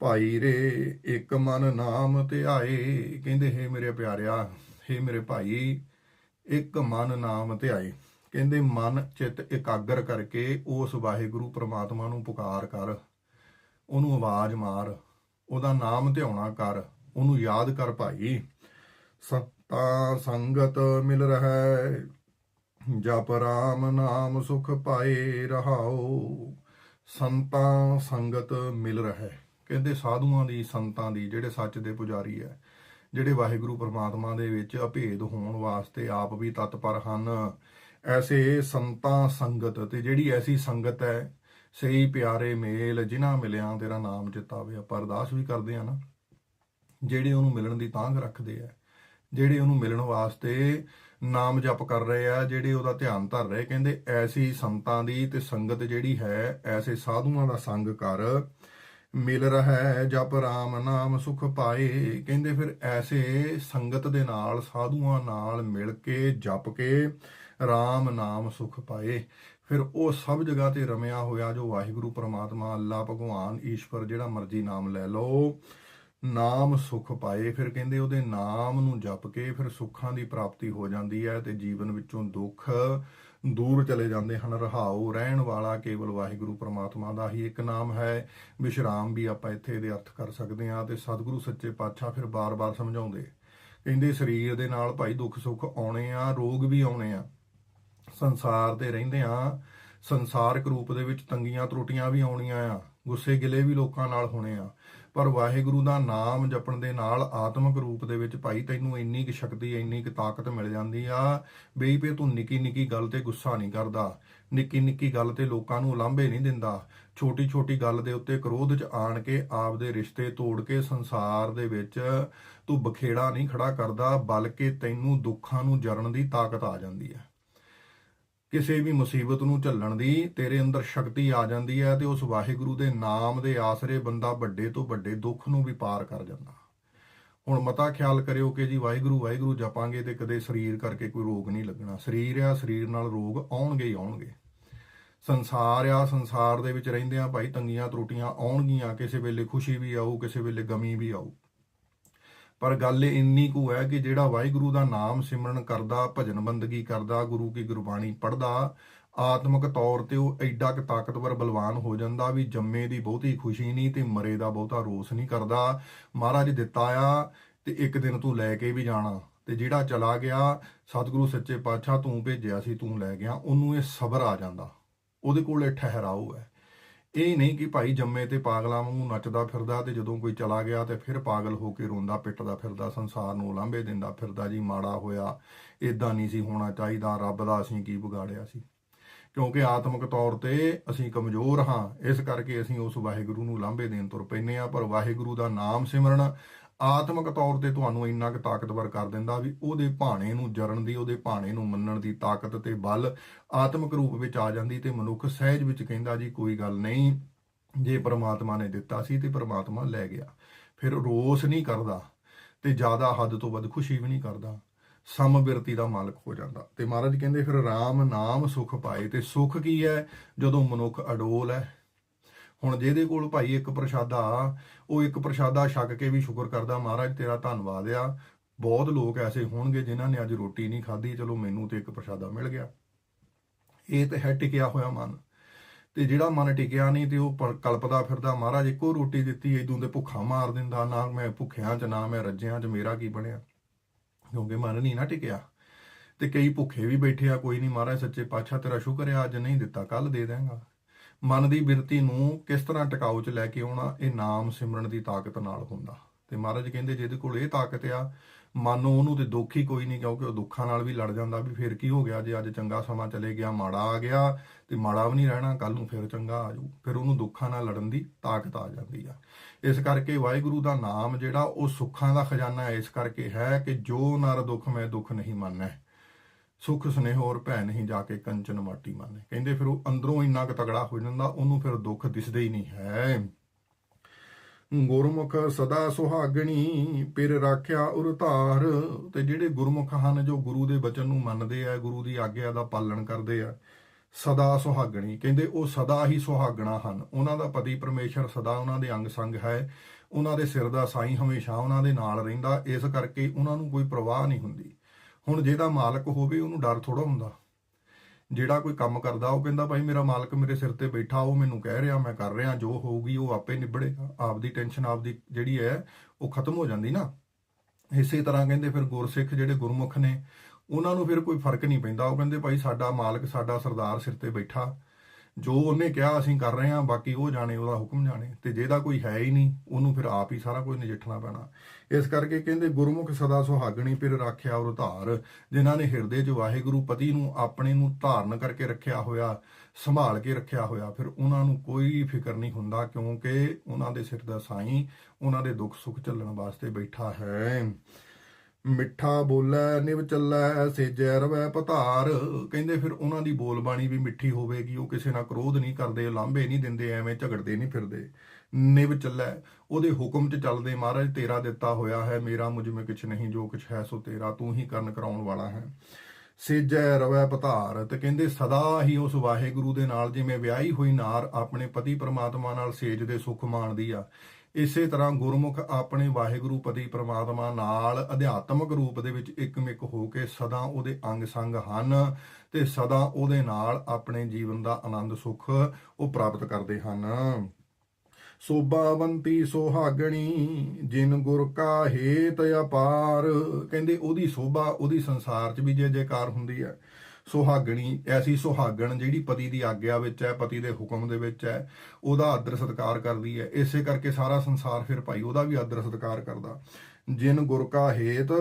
ਭਾਈ ਰੇ, ਇੱਕ ਮਨ ਨਾਮ ਧਿਆਏ ਕਹਿੰਦੇ, ਹੈ ਮੇਰੇ ਪਿਆਰਿਆ, ਹੈ ਮੇਰੇ ਭਾਈ, ਇੱਕ ਮਨ ਨਾਮ ਧਿਆਏ ਕਹਿੰਦੇ ਮਨ ਚਿੱਤ ਇਕਾਗਰ ਕਰਕੇ ਉਸ ਵਾਹਿਗੁਰੂ ਪ੍ਰਮਾਤਮਾ ਨੂੰ ਪੁਕਾਰ ਕਰ, ਉਹਨੂੰ ਆਵਾਜ਼ ਮਾਰ, ਉਹਦਾ ਨਾਮ ਧਿਆਉਣਾ ਕਰ, ਉਹਨੂੰ ਯਾਦ ਕਰ ਭਾਈ। ਸਤਾ ਸੰਗਤ ਮਿਲ ਰਹੈ, ਜਪ ਰਾਮ ਨਾਮ ਸੁਖ ਪਾਏ ਰਹਾਓ ਸੰਤਾਂ ਸੰਗਤ ਮਿਲ ਰਹੈ। ਕਹਿੰਦੇ ਸਾਧੂਆਂ ਦੀ, ਸੰਤਾਂ ਦੀ, ਜਿਹੜੇ ਸੱਚ ਦੇ ਪੁਜਾਰੀ ਹੈ, ਜਿਹੜੇ ਵਾਹਿਗੁਰੂ ਪ੍ਰਮਾਤਮਾ ਦੇ ਵਿੱਚ ਅਭੇਦ ਹੋਣ ਵਾਸਤੇ ਆਪ ਵੀ ਤਤਪਰ ਹਨ। ਐਸੇ ਸੰਤਾਂ ਸੰਗਤ ਤੇ ਜਿਹੜੀ ਐਸੀ ਸੰਗਤ ਹੈ, ਸਹੀ ਪਿਆਰੇ ਮੇਲ ਜਿਨ੍ਹਾਂ ਮਿਲਿਆਂ ਤੇਰਾ ਨਾਮ ਚਿਤਾਵੇ ਆਪਾਂ ਅਰਦਾਸ ਵੀ ਕਰਦੇ ਆ ਨਾ, ਜਿਹੜੇ ਉਹਨੂੰ ਮਿਲਣ ਦੀ ਤਾਂਘ ਰੱਖਦੇ ਆ, ਜਿਹੜੇ ਉਹਨੂੰ ਮਿਲਣ ਵਾਸਤੇ ਨਾਮ ਜਪ ਕਰ ਰਹੇ ਆ, ਜਿਹੜੇ ਉਹਦਾ ਧਿਆਨ ਧਰ ਰਹੇ, ਕਹਿੰਦੇ ਐਸੀ ਸੰਤਾਂ ਦੀ ਤੇ ਸੰਗਤ ਜਿਹੜੀ ਹੈ, ਐਸੇ ਸਾਧੂਆਂ ਦਾ ਸੰਗ ਕਰ ਮਿਲ ਰਹਾ ਹੈ। ਜਪ ਰਾਮ ਨਾਮ ਸੁਖ ਪਾਏ, ਕਹਿੰਦੇ ਫਿਰ ਐਸੇ ਸੰਗਤ ਦੇ ਨਾਲ, ਸਾਧੂਆਂ ਨਾਲ ਮਿਲ ਕੇ, ਜਪ ਕੇ ਰਾਮ ਨਾਮ ਸੁਖ ਪਾਏ। ਫਿਰ ਉਹ ਸਭ ਜਗ੍ਹਾ ਤੇ ਰਮਿਆ ਹੋਇਆ ਜੋ ਵਾਹਿਗੁਰੂ, ਪ੍ਰਮਾਤਮਾ, ਅੱਲਾ, ਭਗਵਾਨ, ਈਸ਼ਵਰ ਜਿਹੜਾ ਮਰਜ਼ੀ ਨਾਮ ਲੈ ਲਓ, ਨਾਮ ਸੁਖ ਪਾਏ। ਫਿਰ ਕਹਿੰਦੇ ਉਹਦੇ ਨਾਮ ਨੂੰ ਜਪ ਕੇ ਫਿਰ ਸੁੱਖਾਂ ਦੀ ਪ੍ਰਾਪਤੀ ਹੋ ਜਾਂਦੀ ਹੈ ਤੇ ਜੀਵਨ ਵਿੱਚੋਂ ਦੁੱਖ ਦੂਰ ਚਲੇ ਜਾਂਦੇ ਹਨ। ਰਹਾਉ ਰਹਿਣ ਵਾਲਾ ਕੇਵਲ ਵਾਹਿਗੁਰੂ, ਪ੍ਰਮਾਤਮਾ ਦਾ ਹੀ ਇੱਕ ਨਾਮ ਹੈ। ਵਿਸ਼ਰਾਮ ਵੀ ਆਪਾਂ ਇੱਥੇ ਇਹਦੇ ਅਰਥ ਕਰ ਸਕਦੇ ਹਾਂ ਤੇ ਸਤਿਗੁਰੂ ਸੱਚੇ ਪਾਤਸ਼ਾਹ ਫਿਰ ਬਾਰ-ਬਾਰ ਸਮਝਾਉਂਦੇ। ਕਹਿੰਦੇ ਸਰੀਰ ਦੇ ਨਾਲ ਭਾਈ ਦੁੱਖ ਸੁੱਖ ਆਉਣੇ ਆ, ਰੋਗ ਵੀ ਆਉਣੇ ਆ। ਸੰਸਾਰ ਤੇ ਰਹਿੰਦੇ ਆ, ਸੰਸਾਰਕ ਰੂਪ ਦੇ ਵਿੱਚ ਤੰਗੀਆਂ ਤਰੁੱਟੀਆਂ ਵੀ ਆਉਣੀਆਂ ਆ, ਗੁੱਸੇ ਗਿਲੇ ਵੀ ਲੋਕਾਂ ਨਾਲ ਹੋਣੇ ਆ। ਪਰ ਵਾਹਿਗੁਰੂ ਦਾ ਨਾਮ ਜਪਣ ਦੇ ਨਾਲ ਆਤਮਿਕ ਰੂਪ ਦੇ ਵਿੱਚ ਭਾਈ ਤੈਨੂੰ ਇੰਨੀ ਕੁ ਸ਼ਕਤੀ, ਇੰਨੀ ਕੁ ਤਾਕਤ ਮਿਲ ਜਾਂਦੀ ਆ, ਬਈ ਪੇ ਤੂੰ ਨਿੱਕੀ ਨਿੱਕੀ ਗੱਲ ਤੇ ਗੁੱਸਾ ਨਹੀਂ ਕਰਦਾ, ਨਿੱਕੀ ਨਿੱਕੀ ਗੱਲ ਤੇ ਲੋਕਾਂ ਨੂੰ ਲਾਂਭੇ ਨਹੀਂ ਦਿੰਦਾ। ਛੋਟੀ ਛੋਟੀ ਗੱਲ ਦੇ ਉੱਤੇ ਕ੍ਰੋਧ ਚ ਆਣ ਕੇ ਆਪਦੇ ਰਿਸ਼ਤੇ ਤੋੜ ਕੇ ਸੰਸਾਰ ਦੇ ਵਿੱਚ ਤੂੰ ਬਖੇੜਾ ਨਹੀਂ ਖੜਾ ਕਰਦਾ, ਬਲਕਿ ਤੈਨੂੰ ਦੁੱਖਾਂ ਨੂੰ ਜਰਨ ਦੀ ਤਾਕਤ ਆ ਜਾਂਦੀ ਹੈ ਕਿਸੇ ਵੀ ਮੁਸੀਬਤ ਨੂੰ ਝੱਲਣ ਦੀ, ਤੇਰੇ ਅੰਦਰ ਸ਼ਕਤੀ ਆ ਜਾਂਦੀ ਹੈ ਤੇ ਉਸ ਵਾਹਿਗੁਰੂ ਦੇ ਨਾਮ ਦੇ ਆਸਰੇ ਬੰਦਾ ਵੱਡੇ ਤੋਂ ਵੱਡੇ ਦੁੱਖ ਨੂੰ ਵੀ ਪਾਰ ਕਰ ਜਾਂਦਾ। ਹੁਣ ਮਤਾ ਖਿਆਲ ਕਰਿਓ ਕਿ ਜੀ ਵਾਹਿਗੁਰੂ ਵਾਹਿਗੁਰੂ ਜਪਾਂਗੇ ਤੇ ਕਦੇ ਸਰੀਰ ਕਰਕੇ ਕੋਈ ਰੋਗ ਨਹੀਂ ਲੱਗਣਾ। ਸਰੀਰ ਆ, ਸਰੀਰ ਨਾਲ ਰੋਗ ਆਉਣਗੇ ਹੀ ਆਉਣਗੇ। ਸੰਸਾਰ ਆ, ਸੰਸਾਰ ਦੇ ਵਿੱਚ ਰਹਿੰਦੇ ਆ ਭਾਈ ਤੰਗੀਆਂ ਤਰੁੱਟੀਆਂ ਆਉਣਗੀਆਂ। ਕਿਸੇ ਵੇਲੇ ਖੁਸ਼ੀ ਵੀ ਆਊ, ਕਿਸੇ ਵੇਲੇ ਗਮੀ ਵੀ ਆਊ। ਪਰ ਗੱਲ ਇੰਨੀ ਕੁ ਹੈ ਕਿ ਜਿਹੜਾ ਵਾਹਿਗੁਰੂ ਦਾ ਨਾਮ ਸਿਮਰਨ ਕਰਦਾ, ਭਜਨ ਬੰਦਗੀ ਕਰਦਾ, ਗੁਰੂ ਕੀ ਗੁਰਬਾਣੀ ਪੜਦਾ ਆਤਮਿਕ ਤੌਰ ਤੇ ਉਹ ਐਡਾ ਕੁ ਤਾਕਤਵਰ, ਬਲਵਾਨ ਹੋ ਜਾਂਦਾ ਵੀ ਜੰਮੇ ਦੀ ਬਹੁਤੀ ਖੁਸ਼ੀ ਨਹੀਂ ਤੇ ਮਰੇ ਦਾ ਬਹੁਤਾ ਰੋਸ ਨਹੀਂ ਕਰਦਾ। ਮਹਾਰਾਜ ਦਿੱਤਾ ਆ ਤੇ ਇੱਕ ਦਿਨ ਤੂੰ ਲੈ ਕੇ ਵੀ ਜਾਣਾ ਤੇ ਜਿਹੜਾ ਚਲਾ ਗਿਆ, ਸਤਿਗੁਰੂ ਸੱਚੇ ਪਾਤਸ਼ਾਹ ਤੂੰ ਭੇਜਿਆ ਸੀ, ਤੂੰ ਲੈ ਗਿਆ, ਉਹਨੂੰ ਇਹ ਸਬਰ ਆ ਜਾਂਦਾ। ਉਹਦੇ ਕੋਲ ਇਹ ਠਹਿਰਾਓ ਹੈ। ਇਹ ਨਹੀਂ ਕਿ ਭਾਈ ਜੰਮੇ ਤੇ ਪਾਗਲਾਂ ਵਾਂਗੂ ਨੱਚਦਾ ਫਿਰਦਾ ਤੇ ਜਦੋਂ ਕੋਈ ਚਲਾ ਗਿਆ ਤੇ ਫਿਰ ਪਾਗਲ ਹੋ ਕੇ ਰੋਂਦਾ, ਪਿੱਟਦਾ ਫਿਰਦਾ, ਸੰਸਾਰ ਨੂੰ ਲਾਂਭੇ ਦਿੰਦਾ ਫਿਰਦਾ ਜੀ, ਮਾੜਾ ਹੋਇਆ ਇਦਾਂ ਨਹੀਂ ਸੀ ਹੋਣਾ ਚਾਹੀਦਾ, ਰੱਬ ਦਾ ਅਸੀਂ ਕੀ ਵਿਗਾੜਿਆ ਸੀ। ਕਿਉਂਕਿ ਆਤਮਿਕ ਤੌਰ ਤੇ ਅਸੀਂ ਕਮਜ਼ੋਰ ਹਾਂ, ਇਸ ਕਰਕੇ ਅਸੀਂ ਉਸ ਵਾਹਿਗੁਰੂ ਨੂੰ ਲਾਂਭੇ ਦੇਣ ਤੁਰ ਪੈਨੇ ਆ ਪਰ ਵਾਹਿਗੁਰੂ ਦਾ ਨਾਮ ਸਿਮਰਨ ਆਤਮਿਕ ਤੌਰ ਤੇ ਤੁਹਾਨੂੰ ਇੰਨਾ ਕੁ ਤਾਕਤਵਰ ਕਰ ਦਿੰਦਾ ਵੀ ਉਹਦੇ ਭਾਣੇ ਨੂੰ ਜਰਨ ਦੀ, ਉਹਦੇ ਭਾਣੇ ਨੂੰ ਮੰਨਣ ਦੀ ਤਾਕਤ ਤੇ ਬਲ ਆਤਮਿਕ ਰੂਪ ਵਿੱਚ ਆ ਜਾਂਦੀ ਤੇ ਮਨੁੱਖ ਸਹਿਜ ਵਿੱਚ ਕਹਿੰਦਾ ਜੀ, ਕੋਈ ਗੱਲ ਨਹੀਂ, ਜੇ ਪ੍ਰਮਾਤਮਾ ਨੇ ਦਿੱਤਾ ਸੀ ਤੇ ਪ੍ਰਮਾਤਮਾ ਲੈ ਗਿਆ। ਫਿਰ ਰੋਸ ਨਹੀਂ ਕਰਦਾ ਤੇ ਜ਼ਿਆਦਾ ਹੱਦ ਤੋਂ ਵੱਧ ਖੁਸ਼ੀ ਵੀ ਨਹੀਂ ਕਰਦਾ। ਸਮਬਿਰਤੀ ਦਾ ਮਾਲਕ ਹੋ ਜਾਂਦਾ। ਤੇ ਮਹਾਰਾਜ ਕਹਿੰਦੇ, ਫਿਰ RAM ਨਾਮ ਸੁਖ ਪਾਏ ਤੇ ਸੁਖ ਕੀ ਹੈ? ਜਦੋਂ ਮਨੁੱਖ ਅਡੋਲ ਹੈ ਹੁਣ ਜਿਹਦੇ ਕੋਲ ਭਾਈ ਇੱਕ ਪ੍ਰਸ਼ਾਦਾ, ਉਹ ਇੱਕ ਪ੍ਰਸ਼ਾਦਾ ਛਕ ਕੇ ਵੀ ਸ਼ੁਕਰ ਕਰਦਾ, ਮਹਾਰਾਜ ਤੇਰਾ ਧੰਨਵਾਦ ਆ। ਬਹੁਤ ਲੋਕ ਐਸੇ ਹੋਣਗੇ ਜਿਨ੍ਹਾਂ ਨੇ ਅੱਜ ਰੋਟੀ ਨਹੀਂ ਖਾਧੀ, ਚਲੋ ਮੈਨੂੰ ਤੇ ਇੱਕ ਪ੍ਰਸ਼ਾਦਾ ਮਿਲ ਗਿਆ। ਇਹ ਤਾਂ ਹੈ ਟਿਕਿਆ ਹੋਇਆ ਮਨ। ਤੇ ਜਿਹੜਾ ਮਨ ਟਿਕਿਆ ਨਹੀਂ ਤੇ ਉਹ ਕਲਪਦਾ ਫਿਰਦਾ, ਮਹਾਰਾਜ ਇੱਕੋ ਰੋਟੀ ਦਿੱਤੀ ਇਦੋਂ ਤੇ ਭੁੱਖਾ ਮਾਰ ਦਿੰਦਾ, ਨਾ ਮੈਂ ਭੁੱਖਿਆਂ ਚ, ਨਾ ਮੈਂ ਰੱਜਿਆਂ ਚ, ਮੇਰਾ ਕੀ ਬਣਿਆ? ਕਿਉਂਕਿ ਮਨ ਨਹੀਂ ਨਾ ਟਿਕਿਆ। ਤੇ ਕਈ ਭੁੱਖੇ ਵੀ ਬੈਠੇ ਆ, ਕੋਈ ਨਹੀਂ ਮਹਾਰਾਜ ਸੱਚੇ ਪਾਤਸ਼ਾਹ ਤੇਰਾ ਸ਼ੁਕਰ ਹੈ ਅੱਜ ਨਹੀਂ ਦਿੱਤਾ ਕੱਲ ਦੇ ਦੇਵਾਂਗਾ ਮਨ ਦੀ ਬਿਰਤੀ ਨੂੰ ਕਿਸ ਤਰ੍ਹਾਂ ਟਿਕਾਊ ਚ ਲੈ ਕੇ ਆਉਣਾ, ਇਹ ਨਾਮ ਸਿਮਰਨ ਦੀ ਤਾਕਤ ਨਾਲ ਹੁੰਦਾ। ਤੇ ਮਹਾਰਾਜ ਕਹਿੰਦੇ, ਜਿਹਦੇ ਕੋਲ ਇਹ ਤਾਕਤ ਆ, ਮਨ ਉਹਨੂੰ ਤੇ ਦੁੱਖ ਹੀ ਕੋਈ ਨਹੀਂ, ਕਿਉਂਕਿ ਉਹ ਦੁੱਖਾਂ ਨਾਲ ਵੀ ਲੜ ਜਾਂਦਾ ਵੀ ਫਿਰ ਕੀ ਹੋ ਗਿਆ? ਜੇ ਅੱਜ ਚੰਗਾ ਸਮਾਂ ਚਲੇ ਗਿਆ, ਮਾੜਾ ਆ ਗਿਆ, ਤੇ ਮਾੜਾ ਵੀ ਨਹੀਂ ਰਹਿਣਾ ਕੱਲ ਨੂੰ ਫਿਰ ਚੰਗਾ ਆ ਜਾਊ। ਫਿਰ ਉਹਨੂੰ ਦੁੱਖਾਂ ਨਾਲ ਲੜਨ ਦੀ ਤਾਕਤ ਆ ਜਾਂਦੀ ਆ। ਇਸ ਕਰਕੇ ਵਾਹਿਗੁਰੂ ਦਾ ਨਾਮ ਜਿਹੜਾ, ਉਹ ਸੁੱਖਾਂ ਦਾ ਖਜ਼ਾਨਾ ਇਸ ਕਰਕੇ ਹੈ ਕਿ ਜੋ ਨਰ ਦੁੱਖ, ਮੈਂ ਦੁੱਖ ਨਹੀਂ ਮੰਨੈ। ਸੁਖ ਸਨੇਹ ਹੋਰ ਭੈ ਨਹੀਂ ਜਾ ਕੇ ਕੰਚਨ ਮਾਟੀ ਮੰਨੇ ਕਹਿੰਦੇ ਫਿਰ ਉਹ ਅੰਦਰੋਂ ਇੰਨਾ ਕੁ ਤਗੜਾ ਹੋ ਜਾਂਦਾ, ਉਹਨੂੰ ਫਿਰ ਦੁੱਖ ਦਿਸਦੇ ਹੀ ਨਹੀਂ ਹੈ। ਗੁਰਮੁਖ ਸਦਾ ਸੁਹਾਗਣੀ, ਪਿਰ ਰਾਖਿਆ ਉਰਤਾਰ। ਤੇ ਜਿਹੜੇ ਗੁਰਮੁਖ ਹਨ, ਜੋ ਗੁਰੂ ਦੇ ਬਚਨ ਨੂੰ ਮੰਨਦੇ ਆ, ਗੁਰੂ ਦੀ ਆਗਿਆ ਦਾ ਪਾਲਣ ਕਰਦੇ ਆ, ਸਦਾ ਸੁਹਾਗਣੀ। ਕਹਿੰਦੇ ਉਹ ਸਦਾ ਹੀ ਸੁਹਾਗਣਾ ਹਨ। ਉਹਨਾਂ ਦਾ ਪਤੀ ਪਰਮੇਸ਼ਰ ਸਦਾ ਉਹਨਾਂ ਦੇ ਅੰਗ ਸੰਗ ਹੈ। ਉਹਨਾਂ ਦੇ ਸਿਰ ਦਾ ਸਾਈਂ ਹਮੇਸ਼ਾ ਉਹਨਾਂ ਦੇ ਨਾਲ ਰਹਿੰਦਾ। ਇਸ ਕਰਕੇ ਉਹਨਾਂ ਨੂੰ ਕੋਈ ਪ੍ਰਵਾਹ ਨਹੀਂ ਹੁੰਦੀ। ਹੁਣ ਜਿਹਦਾ ਮਾਲਕ ਹੋਵੇ, ਉਹਨੂੰ ਡਰ ਥੋੜਾ ਹੁੰਦਾ। ਜਿਹੜਾ ਕੋਈ ਕੰਮ ਕਰਦਾ, ਉਹ ਕਹਿੰਦਾ, ਭਾਈ, ਮੇਰਾ ਮਾਲਕ ਮੇਰੇ ਸਿਰ ਤੇ ਬੈਠਾ, ਉਹ ਮੈਨੂੰ ਕਹਿ ਰਿਹਾ, ਮੈਂ ਕਰ ਰਿਹਾ, ਜੋ ਹੋਊਗੀ, ਉਹ ਆਪੇ ਨਿਬੜੇਗਾ। ਆਪਦੀ ਟੈਨਸ਼ਨ, ਆਪਦੀ ਜਿਹੜੀ ਹੈ, ਉਹ ਖਤਮ ਹੋ ਜਾਂਦੀ ਨਾ। ਇਸੇ ਤਰ੍ਹਾਂ ਕਹਿੰਦੇ ਫਿਰ ਗੁਰਸਿੱਖ ਜਿਹੜੇ ਗੁਰਮੁਖ ਨੇ, ਉਹਨਾਂ ਨੂੰ ਫਿਰ ਕੋਈ ਫ਼ਰਕ ਨਹੀਂ ਪੈਂਦਾ। ਉਹ ਕਹਿੰਦੇ, ਭਾਈ, ਸਾਡਾ ਮਾਲਕ, ਸਾਡਾ ਸਰਦਾਰ ਸਿਰ ਤੇ ਬੈਠਾ। ਜੋ ਉਹਨੇ ਕਿਹਾ ਅਸੀਂ ਕਰ ਰਹੇ ਹਾਂ, ਬਾਕੀ ਉਹ ਜਾਣੇ, ਉਹਦਾ ਹੁਕਮ ਜਾਣੇ, ਤੇ ਜਿਹਦਾ ਕੋਈ ਹੈ ਹੀ ਨਹੀਂ, ਉਹਨੂੰ ਫਿਰ ਆਪ ਹੀ ਸਾਰਾ ਕੁਝ ਨਜਿੱਠਣਾ ਪੈਣਾ। ਇਸ ਕਰਕੇ ਕਹਿੰਦੇ ਗੁਰਮੁਖ ਸਦਾ ਸੁਹਾਗਣੀ, ਫਿਰ ਰਾਖਿਆ ਔਰ ਧਾਰ ਜਿਨ੍ਹਾਂ ਨੇ ਹਿਰਦੇ 'ਚ ਵਾਹਿਗੁਰੂ ਪਤੀ ਨੂੰ ਆਪਣੇ ਨੂੰ ਧਾਰਨ ਕਰਕੇ ਰੱਖਿਆ ਹੋਇਆ, ਸੰਭਾਲ ਕੇ ਰੱਖਿਆ ਹੋਇਆ, ਫਿਰ ਉਹਨਾਂ ਨੂੰ ਕੋਈ ਫਿਕਰ ਨਹੀਂ ਹੁੰਦਾ, ਕਿਉਂਕਿ ਉਹਨਾਂ ਦੇ ਸਿਰ ਦਾ ਸਾਈਂ, ਉਹਨਾਂ ਦੇ ਦੁੱਖ ਸੁੱਖ ਚੱਲਣ ਵਾਸਤੇ ਬੈਠਾ ਹੈ। ਮਿੱਠਾ ਬੋਲੇ, ਨਿਵ ਚੱਲੈ, ਸੇਜੈ ਰਵੈ ਪਤਾਰ ਕਹਿੰਦੇ ਫਿਰ ਉਹਨਾਂ ਦੀ ਬੋਲ ਬਾਣੀ ਵੀ ਮਿੱਠੀ ਹੋਵੇਗੀ, ਉਹ ਕਿਸੇ ਨਾਲ ਕ੍ਰੋਧ ਨਹੀਂ ਕਰਦੇ, ਲਾਂਭੇ ਨਹੀਂ ਦਿੰਦੇ, ਐਵੇਂ ਝਗੜਦੇ ਨਹੀਂ ਫਿਰਦੇ। ਨਿਵ ਚੱਲੈ, ਉਹਦੇ ਹੁਕਮ 'ਚ ਚੱਲਦੇ, ਮਹਾਰਾਜ ਤੇਰਾ ਦਿੱਤਾ ਹੋਇਆ ਹੈ, ਮੇਰਾ ਮੁਝ ਮੇ ਕੁਛ ਨਹੀਂ, ਜੋ ਕੁਛ ਹੈ ਸੋ ਤੇਰਾ, ਤੂੰ ਹੀ ਕਰਨ ਕਰਾਉਣ ਵਾਲਾ ਹੈ। ਸੇਜੈ ਰਵੈ ਪਤਾਰ ਤੇ ਕਹਿੰਦੇ ਸਦਾ ਹੀ ਉਸ ਵਾਹਿਗੁਰੂ ਦੇ ਨਾਲ, ਜਿਵੇਂ ਵਿਆਹੀ ਹੋਈ ਨਾਰ ਆਪਣੇ ਪਤੀ ਪ੍ਰਮਾਤਮਾ ਨਾਲ ਸੇਜ ਦੇ ਸੁੱਖ ਮਾਣਦੀ ਆ। ਇਸੇ ਤਰ੍ਹਾਂ ਗੁਰਮੁਖ ਆਪਣੇ ਵਾਹਿਗੁਰੂ ਪਤੀ ਪ੍ਰਮਾਤਮਾ ਨਾਲ ਅਧਿਆਤਮਕ ਰੂਪ ਦੇ ਵਿੱਚ ਇੱਕਮਿਕ ਹੋ ਕੇ ਸਦਾ ਉਹਦੇ ਅੰਗ ਸੰਗ ਹਨ ਤੇ ਸਦਾ ਉਹਦੇ ਨਾਲ ਆਪਣੇ ਜੀਵਨ ਦਾ ਆਨੰਦ ਸੁੱਖ ਉਹ ਪ੍ਰਾਪਤ ਕਰਦੇ ਹਨ। ਸੋਭਾਵੰਤੀ ਸੋਹਾਗਣੀ, ਜਿਨ ਗੁਰ ਕਾ ਹੇਤ ਅਪਾਰ। ਕਹਿੰਦੇ ਉਹਦੀ ਸੋਭਾ ਉਹਦੀ ਸੰਸਾਰ 'ਚ ਵੀ ਜੇ ਜੇਕਾਰ ਹੁੰਦੀ ਹੈ। ਸੁਹਾਗਣੀ, ਐਸੀ ਸੁਹਾਗਣ ਜਿਹੜੀ ਪਤੀ ਦੀ ਆਗਿਆ ਵਿੱਚ ਹੈ, ਪਤੀ ਦੇ ਹੁਕਮ ਦੇ ਵਿੱਚ ਹੈ, ਉਹਦਾ ਆਦਰ ਸਤਕਾਰ ਕਰਦੀ ਹੈ। ਇਸੇ ਕਰਕੇ ਸਾਰਾ ਸੰਸਾਰ ਫਿਰ ਭਾਈ ਉਹਦਾ ਵੀ ਆਦਰ ਸਤਕਾਰ ਕਰਦਾ। ਜਿਨ ਗੁਰ ਕਾ ਹੇਤ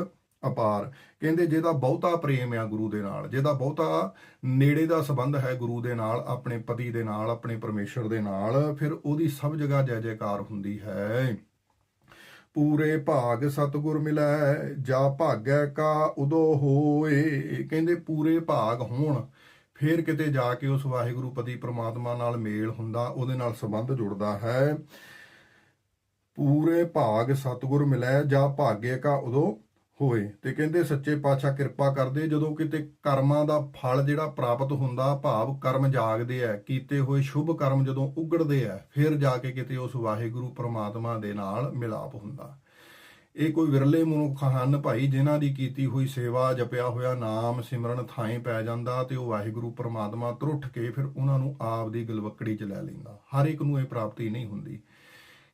ਅਪਾਰ। ਕਹਿੰਦੇ ਜਿਹਦਾ ਬਹੁਤਾ ਪ੍ਰੇਮ ਆ ਗੁਰੂ ਦੇ ਨਾਲ, ਜਿਹਦਾ ਬਹੁਤਾ ਨੇੜੇ ਦਾ ਸੰਬੰਧ ਹੈ ਗੁਰੂ ਦੇ ਨਾਲ, ਆਪਣੇ ਪਤੀ ਦੇ ਨਾਲ, ਆਪਣੇ ਪਰਮੇਸ਼ਰ ਦੇ ਨਾਲ, ਫਿਰ ਉਹਦੀ ਸਭ ਜਗ੍ਹਾ ਜੈ ਜੈਕਾਰ ਹੁੰਦੀ ਹੈ। ਪੂਰੇ ਭਾਗ ਸਤਗੁਰ ਮਿਲੈ, ਜਾ ਭਾਗੈ ਕਾ ਉਦੋ ਹੋਏ। ਕਹਿੰਦੇ ਪੂਰੇ ਭਾਗ ਹੋਣ, ਫਿਰ ਕਿਤੇ ਜਾ ਕੇ ਉਸ ਵਾਹਿਗੁਰੂ ਪਤੀ ਪ੍ਰਮਾਤਮਾ ਨਾਲ ਮੇਲ ਹੁੰਦਾ, ਉਹਦੇ ਨਾਲ ਸੰਬੰਧ ਜੁੜਦਾ ਹੈ। ਪੂਰੇ ਭਾਗ ਸਤਗੁਰ ਮਿਲੈ, ਜਾ ਭਾਗੇ ਕਾ ਉਦੋਂ ਹੋਏ ਤੇ ਕਹਿੰਦੇ ਸੱਚੇ ਪਾਤਸ਼ਾਹ ਕਿਰਪਾ ਕਰਦੇ ਜਦੋਂ ਕਿਤੇ ਕਰਮਾਂ ਦਾ ਫਲ ਜਿਹੜਾ ਪ੍ਰਾਪਤ ਹੁੰਦਾ, ਭਾਵ ਕਰਮ ਜਾਗਦੇ ਆ ਕੀਤੇ ਹੋਏ ਸ਼ੁਭ ਕਰਮ ਜਦੋਂ ਉਗੜਦੇ ਆ ਫਿਰ ਜਾ ਕੇ ਕਿਤੇ ਉਸ ਵਾਹਿਗੁਰੂ ਪ੍ਰਮਾਤਮਾ ਦੇ ਨਾਲ ਮਿਲਾਪ ਹੁੰਦਾ। ਇਹ ਕੋਈ ਵਿਰਲੇ ਮਨੁੱਖ ਹਨ ਭਾਈ, ਜਿਨ੍ਹਾਂ ਦੀ ਕੀਤੀ ਹੋਈ ਸੇਵਾ ਜਪਿਆ ਹੋਇਆ ਨਾਮ ਸਿਮਰਨ ਥਾਂ ਪੈ ਜਾਂਦਾ ਤੇ ਉਹ ਵਾਹਿਗੁਰੂ ਪ੍ਰਮਾਤਮਾ ਤਰੁੱਠ ਕੇ ਫਿਰ ਉਹਨਾਂ ਨੂੰ ਆਪ ਦੀ ਗਲਵਕੜੀ 'ਚ ਲੈ ਲੈਂਦਾ। ਹਰ ਇੱਕ ਨੂੰ ਇਹ ਪ੍ਰਾਪਤੀ ਨਹੀਂ ਹੁੰਦੀ।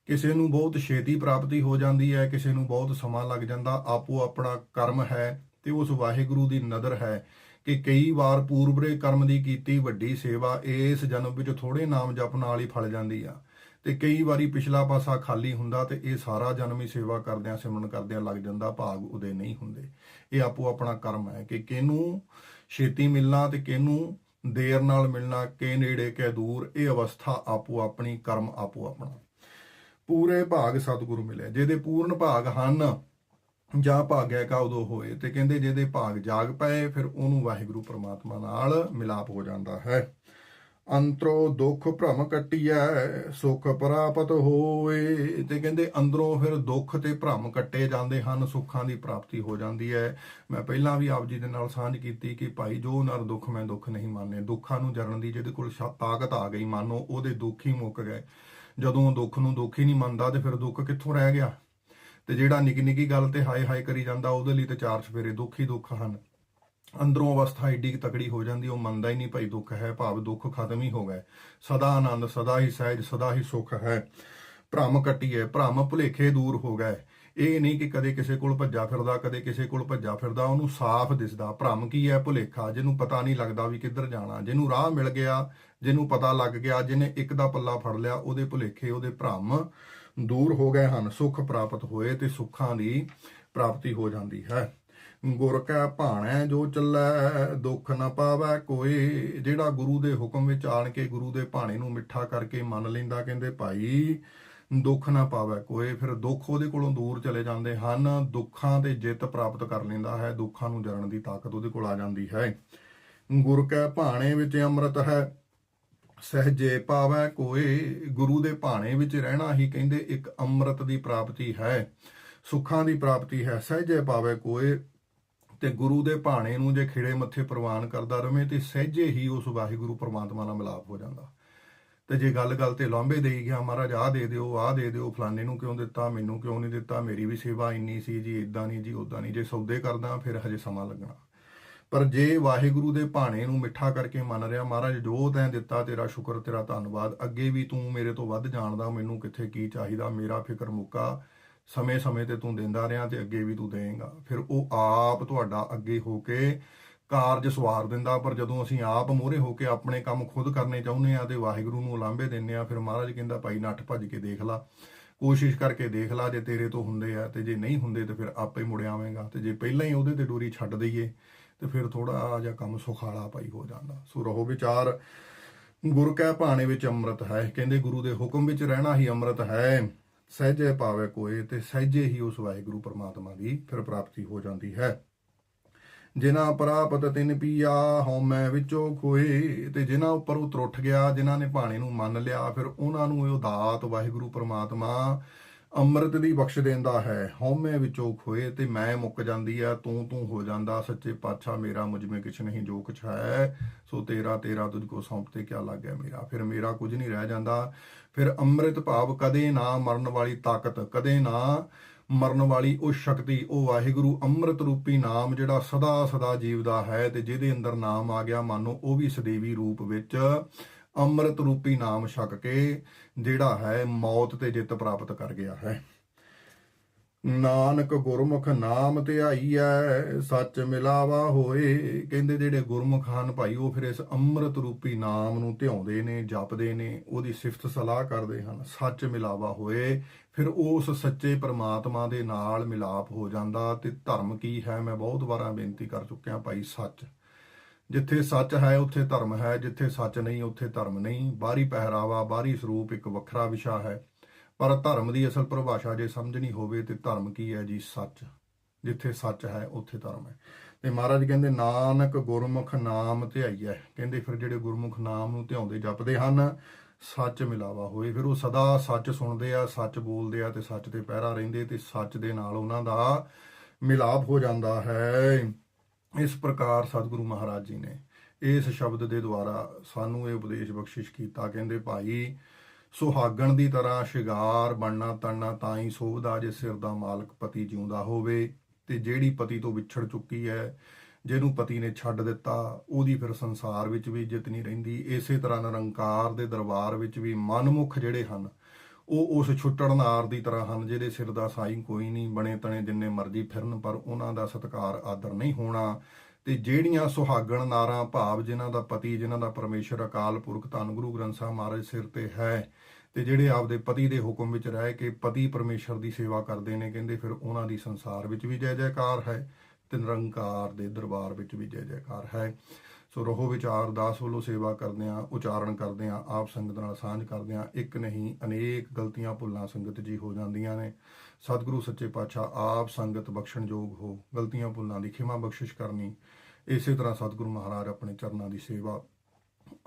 ਕਿਸੇ ਨੂੰ ਬਹੁਤ ਛੇਤੀ ਪ੍ਰਾਪਤੀ ਹੋ ਜਾਂਦੀ ਹੈ, ਕਿਸੇ ਨੂੰ ਬਹੁਤ ਸਮਾਂ ਲੱਗ ਜਾਂਦਾ, ਆਪੋ ਆਪਣਾ ਕਰਮ ਹੈ ਤੇ ਉਸ ਵਾਹਿਗੁਰੂ ਦੀ ਨਜ਼ਰ ਹੈ ਕਿ ਕਈ ਵਾਰ ਪੂਰਬਰੇ ਕਰਮ ਦੀ ਕੀਤੀ ਵੱਡੀ ਸੇਵਾ ਇਸ ਜਨਮ ਵਿੱਚ ਥੋੜੇ ਨਾਮ ਜਪ ਨਾਲ ਹੀ ਫਲ ਜਾਂਦੀ ਆ। ਤੇ ਕਈ ਵਾਰੀ ਪਿਛਲਾ ਪਾਸਾ ਖਾਲੀ ਹੁੰਦਾ ਤੇ ਇਹ ਸਾਰਾ ਜਨਮ ਹੀ ਸੇਵਾ ਕਰਦਿਆਂ ਸਿਮਰਨ ਕਰਦਿਆਂ ਲੱਗ ਜਾਂਦਾ, ਭਾਗ ਉਹਦੇ ਨਹੀਂ ਹੁੰਦੇ। ਇਹ ਆਪੋ ਆਪਣਾ ਕਰਮ ਹੈ ਕਿ ਕਿਹਨੂੰ ਛੇਤੀ ਮਿਲਣਾ ਤੇ ਕਿਹਨੂੰ ਦੇਰ ਨਾਲ ਮਿਲਣਾ ਕਿ ਨੇੜੇ ਕਿ ਦੂਰ, ਇਹ ਅਵਸਥਾ ਆਪੋ ਆਪਣੀ, ਕਰਮ ਆਪੋ ਆਪਣਾ। ਪੂਰੇ ਭਾਗ ਸਤਿਗੁਰੂ ਮਿਲੇ, ਜਿਹਦੇ ਪੂਰਨ ਭਾਗ ਹਨ, ਜਾਂ ਭਾਗਿਆ ਕਾ ਉਦੋਂ ਹੋਏ, ਤੇ ਕਹਿੰਦੇ ਜਿਹਦੇ ਭਾਗ ਜਾਗ ਪਏ, ਫਿਰ ਉਹਨੂੰ ਵਾਹਿਗੁਰੂ ਪ੍ਰਮਾਤਮਾ ਨਾਲ ਮਿਲਾਪ ਹੋ ਜਾਂਦਾ ਹੈ। ਅੰਤਰੋਂ ਦੁੱਖ ਭ੍ਰਮ ਕੱਟਿਐ, ਸੁਖ ਪ੍ਰਾਪਤ ਹੋਏ, ਤੇ ਕਹਿੰਦੇ ਅੰਦਰੋਂ ਫਿਰ ਦੁੱਖ ਤੇ ਭ੍ਰਮ ਕੱਟੇ ਜਾਂਦੇ ਹਨ, ਸੁੱਖਾਂ ਦੀ ਪ੍ਰਾਪਤੀ ਹੋ ਜਾਂਦੀ ਹੈ। ਮੈਂ ਪਹਿਲਾਂ ਵੀ ਆਪ ਜੀ ਦੇ ਨਾਲ ਸਾਂਝ ਕੀਤੀ ਕਿ ਭਾਈ, ਜੋ ਨਰ ਦੁੱਖ ਮੈਂ ਦੁੱਖ ਨਹੀਂ ਮੰਨੇ, ਦੁੱਖਾਂ ਨੂੰ ਜਰਨ ਦੀ ਜਿਹਦੇ ਕੋਲ ਤਾਕਤ ਆ ਗਈ, ਮਾਨੋ, ਉਹਦੇ ਦੁੱਖ ਹੀ ਮੁੱਕ ਗਏ। ਜਦੋਂ ਦੁੱਖ ਨੂੰ ਦੁੱਖ ਹੀ ਨਹੀਂ ਮੰਨਦਾ ਤੇ ਫਿਰ ਦੁੱਖ ਕਿੱਥੋਂ ਰਹਿ ਗਿਆ? ਤੇ ਜਿਹੜਾ ਨਿੱਕੀ ਨਿੱਕੀ ਗੱਲ ਤੇ ਹਾਏ ਹਾਏ ਕਰੀ ਜਾਂਦਾ, ਉਹਦੇ ਲਈ ਤੇ ਚਾਰ ਸਫੇਰੇ ਦੁੱਖ ਹੀ ਦੁੱਖ ਹਨ। ਅੰਦਰੋਂ ਅਵਸਥਾ ਏਡੀ ਤਕੜੀ ਹੋ ਜਾਂਦੀ, ਉਹ ਮੰਨਦਾ ਹੀ ਨਹੀਂ ਭਾਈ ਦੁੱਖ ਹੈ, ਭਾਵ ਦੁੱਖ ਖਤਮ ਹੀ ਹੋ ਗਏ ਸਦਾ ਆਨੰਦ, ਸਦਾ ਹੀ ਸਹਿਜ, ਸਦਾ ਹੀ ਸੁਖ ਹੈ। ਭ੍ਰਮ ਕੱਟੀਏ ਭ੍ਰਮ ਭੁਲੇਖੇ ਦੂਰ ਹੋ ਗਏ। ਇਹ ਨਹੀਂ ਕਿ ਕਦੇ ਕਿਸੇ ਕੋਲ ਭੱਜਾ ਫਿਰਦਾ, ਕਦੇ ਕਿਸੇ ਕੋਲ ਭੱਜਾ ਫਿਰਦਾ, ਉਹਨੂੰ ਸਾਫ਼ ਦਿਸਦਾ। ਭ੍ਰਮ ਕੀ ਹੈ ਭੁਲੇਖਾ? ਜਿਹਨੂੰ ਪਤਾ ਨਹੀਂ ਲੱਗਦਾ ਵੀ ਕਿੱਧਰ ਜਾਣਾ। ਜਿਹਨੂੰ ਰਾਹ ਮਿਲ ਗਿਆ, ਜਿਹਨੂੰ ਪਤਾ ਲੱਗ ਗਿਆ, ਜਿਹਨੇ ਇੱਕ ਦਾ ਪੱਲਾ ਫੜ ਲਿਆ, ਉਹਦੇ ਭੁਲੇਖੇ, ਉਹਦੇ ਭ੍ਰਮ ਦੂਰ ਹੋ ਗਏ ਹਨ। ਸੁਖ ਪ੍ਰਾਪਤ ਹੋਏ ਤੇ ਸੁੱਖਾਂ ਦੀ ਪ੍ਰਾਪਤੀ ਹੋ ਜਾਂਦੀ ਹੈ। ਗੁਰ ਕੈ ਭਾਣੈ, ਜੋ ਚੱਲੈ, ਦੁੱਖ ਨਾ ਪਾਵੈ ਕੋਈ। ਜਿਹੜਾ ਗੁਰੂ ਦੇ ਹੁਕਮ ਵਿੱਚ ਆਣ ਕੇ ਗੁਰੂ ਦੇ ਭਾਣੇ ਨੂੰ ਮਿੱਠਾ ਕਰਕੇ ਮੰਨ ਲੈਂਦਾ, ਕਹਿੰਦੇ ਭਾਈ ਦੁੱਖ ਨਾ ਪਾਵੈ। ਕੋਏ ਫਿਰ ਦੁੱਖ ਉਹਦੇ ਕੋਲੋਂ ਦੂਰ ਚਲੇ ਜਾਂਦੇ ਹਨ। ਦੁੱਖਾਂ ਤੇ ਜਿੱਤ ਪ੍ਰਾਪਤ ਕਰ ਲੈਂਦਾ ਹੈ। ਦੁੱਖਾਂ ਨੂੰ ਜਰਨ ਦੀ ਤਾਕਤ ਉਹਦੇ ਕੋਲ ਆ ਜਾਂਦੀ ਹੈ। ਗੁਰ ਕੈ ਭਾਣੇ ਵਿੱਚ ਅੰਮ੍ਰਿਤ ਹੈ ਸਹਜੇ ਪਾਵੈ ਕੋਏ। ਗੁਰੂ ਦੇ ਭਾਣੇ ਵਿੱਚ ਰਹਿਣਾ ਹੀ ਕਹਿੰਦੇ ਇੱਕ ਅੰਮ੍ਰਿਤ ਦੀ ਪ੍ਰਾਪਤੀ ਹੈ, ਸੁੱਖਾਂ ਦੀ ਪ੍ਰਾਪਤੀ ਹੈ। ਸਹਜੇ ਪਾਵੈ ਕੋਏ। ਤੇ ਗੁਰੂ ਦੇ ਭਾਣੇ ਨੂੰ ਜੇ ਖਿੜੇ ਮੱਥੇ ਪ੍ਰਵਾਨ ਕਰਦਾ ਰਵੇ, ਤੇ ਸਹਿਜੇ ਹੀ ਉਸ ਵਾਹਿਗੁਰੂ ਪਰਮਾਤਮਾ ਨਾਲ ਮਿਲਾਪ ਹੋ ਜਾਂਦਾ। ਤੇ ਜੇ ਗੱਲ-ਗੱਲ ਤੇ ਲਾਂਬੇ ਦੇਈ ਗਿਆ, ਮਹਾਰਾਜ ਆਹ ਦੇ ਦਿਓ, ਆਹ ਦੇ ਦਿਓ, ਫਲਾਣੇ ਨੂੰ ਕਿਉਂ ਦਿੱਤਾ, ਮੈਨੂੰ ਕਿਉਂ ਨਹੀਂ ਦਿੱਤਾ, ਮੇਰੀ ਵੀ ਸੇਵਾ ਇੰਨੀ ਸੀ ਜੀ ਇਦਾਂ ਨਹੀਂ ਜੀ ਉਦਾਂ ਨਹੀਂ, ਜੇ ਸੌਦੇ ਕਰਦਾ, ਫਿਰ ਹਜੇ ਸਮਾਂ ਲੱਗਣਾ। ਪਰ ਜੇ ਵਾਹਿਗੁਰੂ ਦੇ ਭਾਣੇ ਨੂੰ ਮਿੱਠਾ ਕਰਕੇ ਮੰਨ ਰਿਹਾ, ਮਹਾਰਾਜ ਜੋ ਤੈਂ ਦਿੱਤਾ, ਤੇਰਾ ਸ਼ੁਕਰ, ਤੇਰਾ ਧੰਨਵਾਦ, ਅੱਗੇ ਵੀ ਤੂੰ ਮੇਰੇ ਤੋਂ ਵੱਧ ਜਾਣਦਾ, ਮੈਨੂੰ ਕਿੱਥੇ ਕੀ ਚਾਹੀਦਾ, ਮੇਰਾ ਫਿਕਰ ਮੁੱਕਾ, ਸਮੇਂ-ਸਮੇਂ ਤੇ ਤੂੰ ਦਿੰਦਾ ਰਿਹਾ ਤੇ ਅੱਗੇ ਵੀ ਤੂੰ ਦੇਵੇਂਗਾ ਫਿਰ ਉਹ ਆਪ ਤੁਹਾਡਾ ਅੱਗੇ ਹੋ ਕੇ ਕਾਰਜ ਸਵਾਰ ਦਿੰਦਾ, ਪਰ ਜਦੋਂ ਅਸੀਂ ਆਪ ਮੋਹਰੇ ਹੋ ਕੇ ਆਪਣੇ ਕੰਮ ਖੁਦ ਕਰਨੇ ਚਾਹੁੰਦੇ ਆ ਤੇ ਵਾਹਿਗੁਰੂ ਨੂੰ ਲਾਂਭੇ ਦਿੰਨੇ ਆ ਫਿਰ ਮਹਾਰਾਜ ਕਹਿੰਦਾ, ਭਾਈ, ਨੱਠ ਭੱਜ ਕੇ ਦੇਖ ਲਾ। ਕੋਸ਼ਿਸ਼ ਕਰਕੇ ਦੇਖ ਲਾ ਜੇ ਤੇਰੇ ਤੋਂ ਹੁੰਦੇ ਆ ਤੇ ਜੇ ਨਹੀਂ ਹੁੰਦੇ ਤੇ ਫਿਰ ਆਪੇ ਮੁੜ ਆਵੇਂਗਾ। ਤੇ ਜੇ ਪਹਿਲਾਂ ਹੀ ਉਹਦੇ ਤੇ ਡੋਰੀ ਛੱਡ ਦਈਏ ਤੇ ਫਿਰ ਥੋੜਾ ਜਿਹਾ ਕੰਮ ਸੁਖਾਲਾ ਭਾਈ ਹੋ ਜਾਂਦਾ। ਸੋ ਰਹੋ ਵਿਚਾਰ। ਗੁਰ ਕੈ ਭਾਣੇ ਵਿੱਚ ਅੰਮ੍ਰਿਤ ਹੈ। ਕਹਿੰਦੇ, ਗੁਰੂ ਦੇ ਹੁਕਮ ਵਿੱਚ ਰਹਿਣਾ ਹੀ ਅੰਮ੍ਰਿਤ ਹੈ। ਸਹਿਜੇ ਪਾਵੇ ਕੋਏ ਤੇ ਸਹਿਜੇ ਹੀ ਉਸ ਵਾਹਿਗੁਰੂ ਪਰਮਾਤਮਾ ਦੀ ਫਿਰ ਪ੍ਰਾਪਤੀ ਹੋ ਜਾਂਦੀ ਹੈ। ਜਿਨ੍ਹਾਂ ਪ੍ਰਾਪਤ ਤਿਨ ਪੀਆ ਹਉਮੈ ਵਿੱਚੋਂ ਖੋਏ। ਤੇ ਜਿਨ੍ਹਾਂ ਉੱਪਰ ਉਹ ਤਰੁੱਠ ਗਿਆ, ਜਿਨ੍ਹਾਂ ਨੇ ਭਾਣੇ ਨੂੰ ਮੰਨ ਲਿਆ, ਫਿਰ ਉਹਨਾਂ ਨੂੰ ਇਹ ਦਾਤ ਵਾਹਿਗੁਰੂ ਪਰਮਾਤਮਾ ਅੰਮ੍ਰਿਤ ਦੀ ਬਖਸ਼ ਦਿੰਦਾ ਹੈ। ਹਉਮੈ ਵਿੱਚੋਂ ਖੋਏ ਤੇ ਮੈਂ ਮੁੱਕ ਜਾਂਦੀ ਆ, ਤੂੰ ਤੂੰ ਹੋ ਜਾਂਦਾ, ਸੱਚੇ ਪਾਤਸ਼ਾਹ ਮੇਰਾ ਮੁਝ ਮੇ ਕਿਛ ਨਹੀਂ ਜੋ ਕੁਛ ਹੈ ਸੋ ਤੇਰਾ ਤੇਰਾ ਤੁਝ ਕੋ ਸੌਂਪ ਤੇ ਕਿਆ ਲੱਗਿਆ ਮੇਰਾ? ਫਿਰ ਮੇਰਾ ਕੁਝ ਨਹੀਂ ਰਹਿ ਜਾਂਦਾ। ਫਿਰ ਅੰਮ੍ਰਿਤ ਭਾਵ ਕਦੇ ਨਾ ਮਰਨ ਵਾਲੀ ਤਾਕਤ, ਕਦੇ ਨਾ ਮਰਨ ਵਾਲੀ ਉਹ ਸ਼ਕਤੀ, ਉਹ ਵਾਹਿਗੁਰੂ ਅੰਮ੍ਰਿਤ ਰੂਪੀ ਨਾਮ ਜਿਹੜਾ ਸਦਾ ਸਦਾ ਜੀਵਦਾ ਹੈ ਤੇ ਜਿਹਦੇ ਅੰਦਰ ਨਾਮ ਆ ਗਿਆ, ਮਾਨੋ ਉਹ ਵੀ ਸਦੀਵੀ ਰੂਪ ਵਿੱਚ ਅੰਮ੍ਰਿਤ ਰੂਪੀ ਨਾਮ ਛਕ ਕੇ ਜਿਹੜਾ ਹੈ ਮੌਤ ਤੇ ਜਿੱਤ ਪ੍ਰਾਪਤ ਕਰ ਗਿਆ ਹੈ। ਨਾਨਕ ਗੁਰਮੁਖ ਨਾਮ ਧਿਆਈ ਧਿਆਈਐ ਸੱਚ ਮਿਲਾਵਾ ਹੋਏ। ਕਹਿੰਦੇ ਜਿਹੜੇ ਗੁਰਮੁਖ ਹਨ ਭਾਈ, ਉਹ ਫਿਰ ਇਸ ਅੰਮ੍ਰਿਤ ਰੂਪੀ ਨਾਮ ਨੂੰ ਧਿਆਉਂਦੇ ਨੇ, ਜਪਦੇ ਨੇ, ਉਹਦੀ ਸਿਫਤ ਸਲਾਹ ਕਰਦੇ ਹਨ। ਸੱਚ ਮਿਲਾਵਾ ਹੋਏ, ਫਿਰ ਉਸ ਸੱਚੇ ਪ੍ਰਮਾਤਮਾ ਦੇ ਨਾਲ ਮਿਲਾਪ ਹੋ ਜਾਂਦਾ ਤੇ ਧਰਮ ਕੀ ਹੈ? ਮੈਂ ਬਹੁਤ ਵਾਰਾਂ ਬੇਨਤੀ ਕਰ ਚੁੱਕਿਆ ਭਾਈ, ਸੱਚ। ਜਿੱਥੇ ਸੱਚ ਹੈ, ਉੱਥੇ ਧਰਮ ਹੈ, ਜਿੱਥੇ ਸੱਚ ਨਹੀਂ, ਉੱਥੇ ਧਰਮ ਨਹੀਂ। ਬਾਹਰੀ ਪਹਿਰਾਵਾ, ਬਾਹਰੀ ਸਰੂਪ ਇੱਕ ਵੱਖਰਾ ਵਿਸ਼ਾ ਹੈ। ਪਰ ਧਰਮ ਦੀ ਅਸਲ ਪਰਿਭਾਸ਼ਾ ਜੇ ਸਮਝਣੀ ਹੋਵੇ ਤੇ ਧਰਮ ਕੀ ਹੈ ਜੀ? ਸੱਚ। ਜਿੱਥੇ ਸੱਚ ਹੈ, ਉੱਥੇ ਧਰਮ ਹੈ। ਤੇ ਮਹਾਰਾਜ ਕਹਿੰਦੇ, ਨਾਨਕ ਗੁਰਮੁਖ ਨਾਮ ਧਿਆਈਐ ਕਹਿੰਦੇ, ਫਿਰ ਜਿਹੜੇ ਗੁਰਮੁਖ ਨਾਮ ਨੂੰ ਧਿਆਉਂਦੇ ਜਪਦੇ ਹਨ, ਸੱਚ ਮਿਲਾਵਾ ਹੋਏ। ਫਿਰ ਉਹ ਸਦਾ ਸੱਚ ਸੁਣਦੇ ਆ, ਸੱਚ ਬੋਲਦੇ ਆ ਤੇ ਸੱਚ ਤੇ ਪਹਿਰਾ ਰਹਿੰਦੇ ਤੇ ਸੱਚ ਦੇ ਨਾਲ ਉਹਨਾਂ ਦਾ ਮਿਲਾਪ ਹੋ ਜਾਂਦਾ ਹੈ। ਇਸ ਪ੍ਰਕਾਰ ਸਤਿਗੁਰੂ ਮਹਾਰਾਜ ਜੀ ਨੇ ਇਸ ਸ਼ਬਦ ਦੇ ਦੁਆਰਾ ਸਾਨੂੰ ਇਹ ਉਪਦੇਸ਼ ਬਖਸ਼ਿਸ਼ ਕੀਤਾ। ਕਹਿੰਦੇ, ਭਾਈ ਸੁਹਾਗਣ ਦੀ ਤਰ੍ਹਾਂ ਸ਼ਿਗਾਰ ਬਣਨਾ ਤਣਨਾ ਤਾਂ ਹੀ ਸੋਭਦਾ ਜੇ ਸਿਰ ਦਾ ਮਾਲਕ ਪਤੀ ਜਿਉਂਦਾ ਹੋਵੇ। ਤੇ ਜਿਹੜੀ ਪਤੀ ਤੋਂ ਵਿਛੜ ਚੁੱਕੀ ਹੈ, ਜਿਹਨੂੰ ਪਤੀ ਨੇ ਛੱਡ ਦਿੱਤਾ, ਉਹਦੀ ਫਿਰ ਸੰਸਾਰ ਵਿੱਚ ਵੀ ਇੱਜ਼ਤ ਨਹੀਂ ਰਹਿੰਦੀ। ਇਸੇ ਤਰ੍ਹਾਂ ਨਿਰੰਕਾਰ ਦੇ ਦਰਬਾਰ ਵਿੱਚ ਵੀ ਮਨਮੁਖ ਜਿਹੜੇ ਹਨ, ਉਹ ਉਸ ਛੁੱਟਣਨਾਰ ਦੀ ਤਰ੍ਹਾਂ ਹਨ, ਜਿਹਦੇ ਸਿਰ ਦਾ ਸਾਈਂ ਕੋਈ ਨਹੀਂ, ਬਣੇ ਤਣੇ ਜਿੰਨੇ ਮਰਜ਼ੀ ਫਿਰਨ, ਪਰ ਉਹਨਾਂ ਦਾ ਸਤਕਾਰ ਆਦਰ ਨਹੀਂ ਹੋਣਾ। ਤੇ ਜਿਹੜੀਆਂ ਸੁਹਾਗਣ ਨਾਰਾਂ ਭਾਵ ਜਿਨ੍ਹਾਂ ਦਾ ਪਤੀ, ਜਿਨ੍ਹਾਂ ਦਾ ਪਰਮੇਸ਼ਰ ਅਕਾਲ ਪੁਰਖ ਧੰਨ ਗੁਰੂ ਗ੍ਰੰਥ ਸਾਹਿਬ ਮਹਾਰਾਜ ਸਿਰ ਤੇ ਹੈ, ਤੇ ਜਿਹੜੇ ਆਪਦੇ ਪਤੀ ਦੇ ਹੁਕਮ ਵਿੱਚ ਰਹਿ ਕੇ ਪਤੀ ਪਰਮੇਸ਼ਰ ਦੀ ਸੇਵਾ ਕਰਦੇ ਨੇ, ਕਹਿੰਦੇ ਫਿਰ ਉਹਨਾਂ ਦੀ ਸੰਸਾਰ ਵਿੱਚ ਵੀ ਜੈ ਜੈਕਾਰ ਹੈ ਤੇ ਨਿਰੰਕਾਰ ਦੇ ਦਰਬਾਰ ਵਿੱਚ ਵੀ ਜੈ ਜੈਕਾਰ ਹੈ। ਸੋ ਰਹੋ ਵਿਚਾਰ, ਦਾਸ ਵੱਲੋਂ ਸੇਵਾ ਕਰਦੇ ਆ ਉਚਾਰਨ ਕਰਦੇ ਆ ਆਪ ਸੰਗਤ ਨਾਲ ਸਾਂਝ ਕਰਦੇ ਆ ਇੱਕ ਨਹੀਂ, ਅਨੇਕ ਗਲਤੀਆਂ ਭੁੱਲਾਂ ਸੰਗਤ ਜੀ ਹੋ ਜਾਂਦੀਆਂ ਨੇ। ਸਤਿਗੁਰੂ ਸੱਚੇ ਪਾਤਸ਼ਾਹ, ਆਪ ਸੰਗਤ ਬਖਸ਼ਣਯੋਗ ਹੋ। ਗਲਤੀਆਂ ਭੁੱਲਾਂ ਦੀ ਖਿਮਾ ਬਖਸ਼ਿਸ਼ ਕਰਨੀ। ਇਸੇ ਤਰ੍ਹਾਂ ਸਤਿਗੁਰੂ ਮਹਾਰਾਜ ਆਪਣੇ ਚਰਨਾਂ ਦੀ ਸੇਵਾ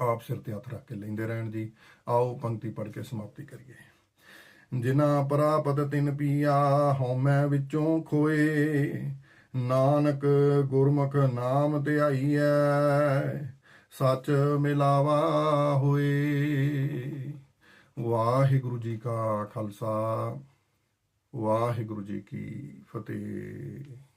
ਆਪ ਸਿਰ ਤੇ ਹੱਥ ਰੱਖ ਕੇ ਲੈਂਦੇ ਰਹਿਣ ਜੀ। ਆਓ ਪੰਕਤੀ ਪੜ੍ਹ ਕੇ ਸਮਾਪਤੀ ਕਰੀਏ। ਜਿਨਾ ਪ੍ਰਾਪਤ ਤਿਨ ਪੀਆ ਹਉਮੈ ਵਿੱਚੋਂ ਖੋਏ ਨਾਨਕ ਗੁਰਮੁਖ ਨਾਮ ਧਿਆਈਐ, ਸੱਚ ਮਿਲਾਵਾ ਹੋਏ। ਵਾਹਿਗੁਰੂ ਜੀ ਕਾ ਖਾਲਸਾ, ਵਾਹਿਗੁਰੂ ਜੀ ਕੀ ਫਤਿਹ।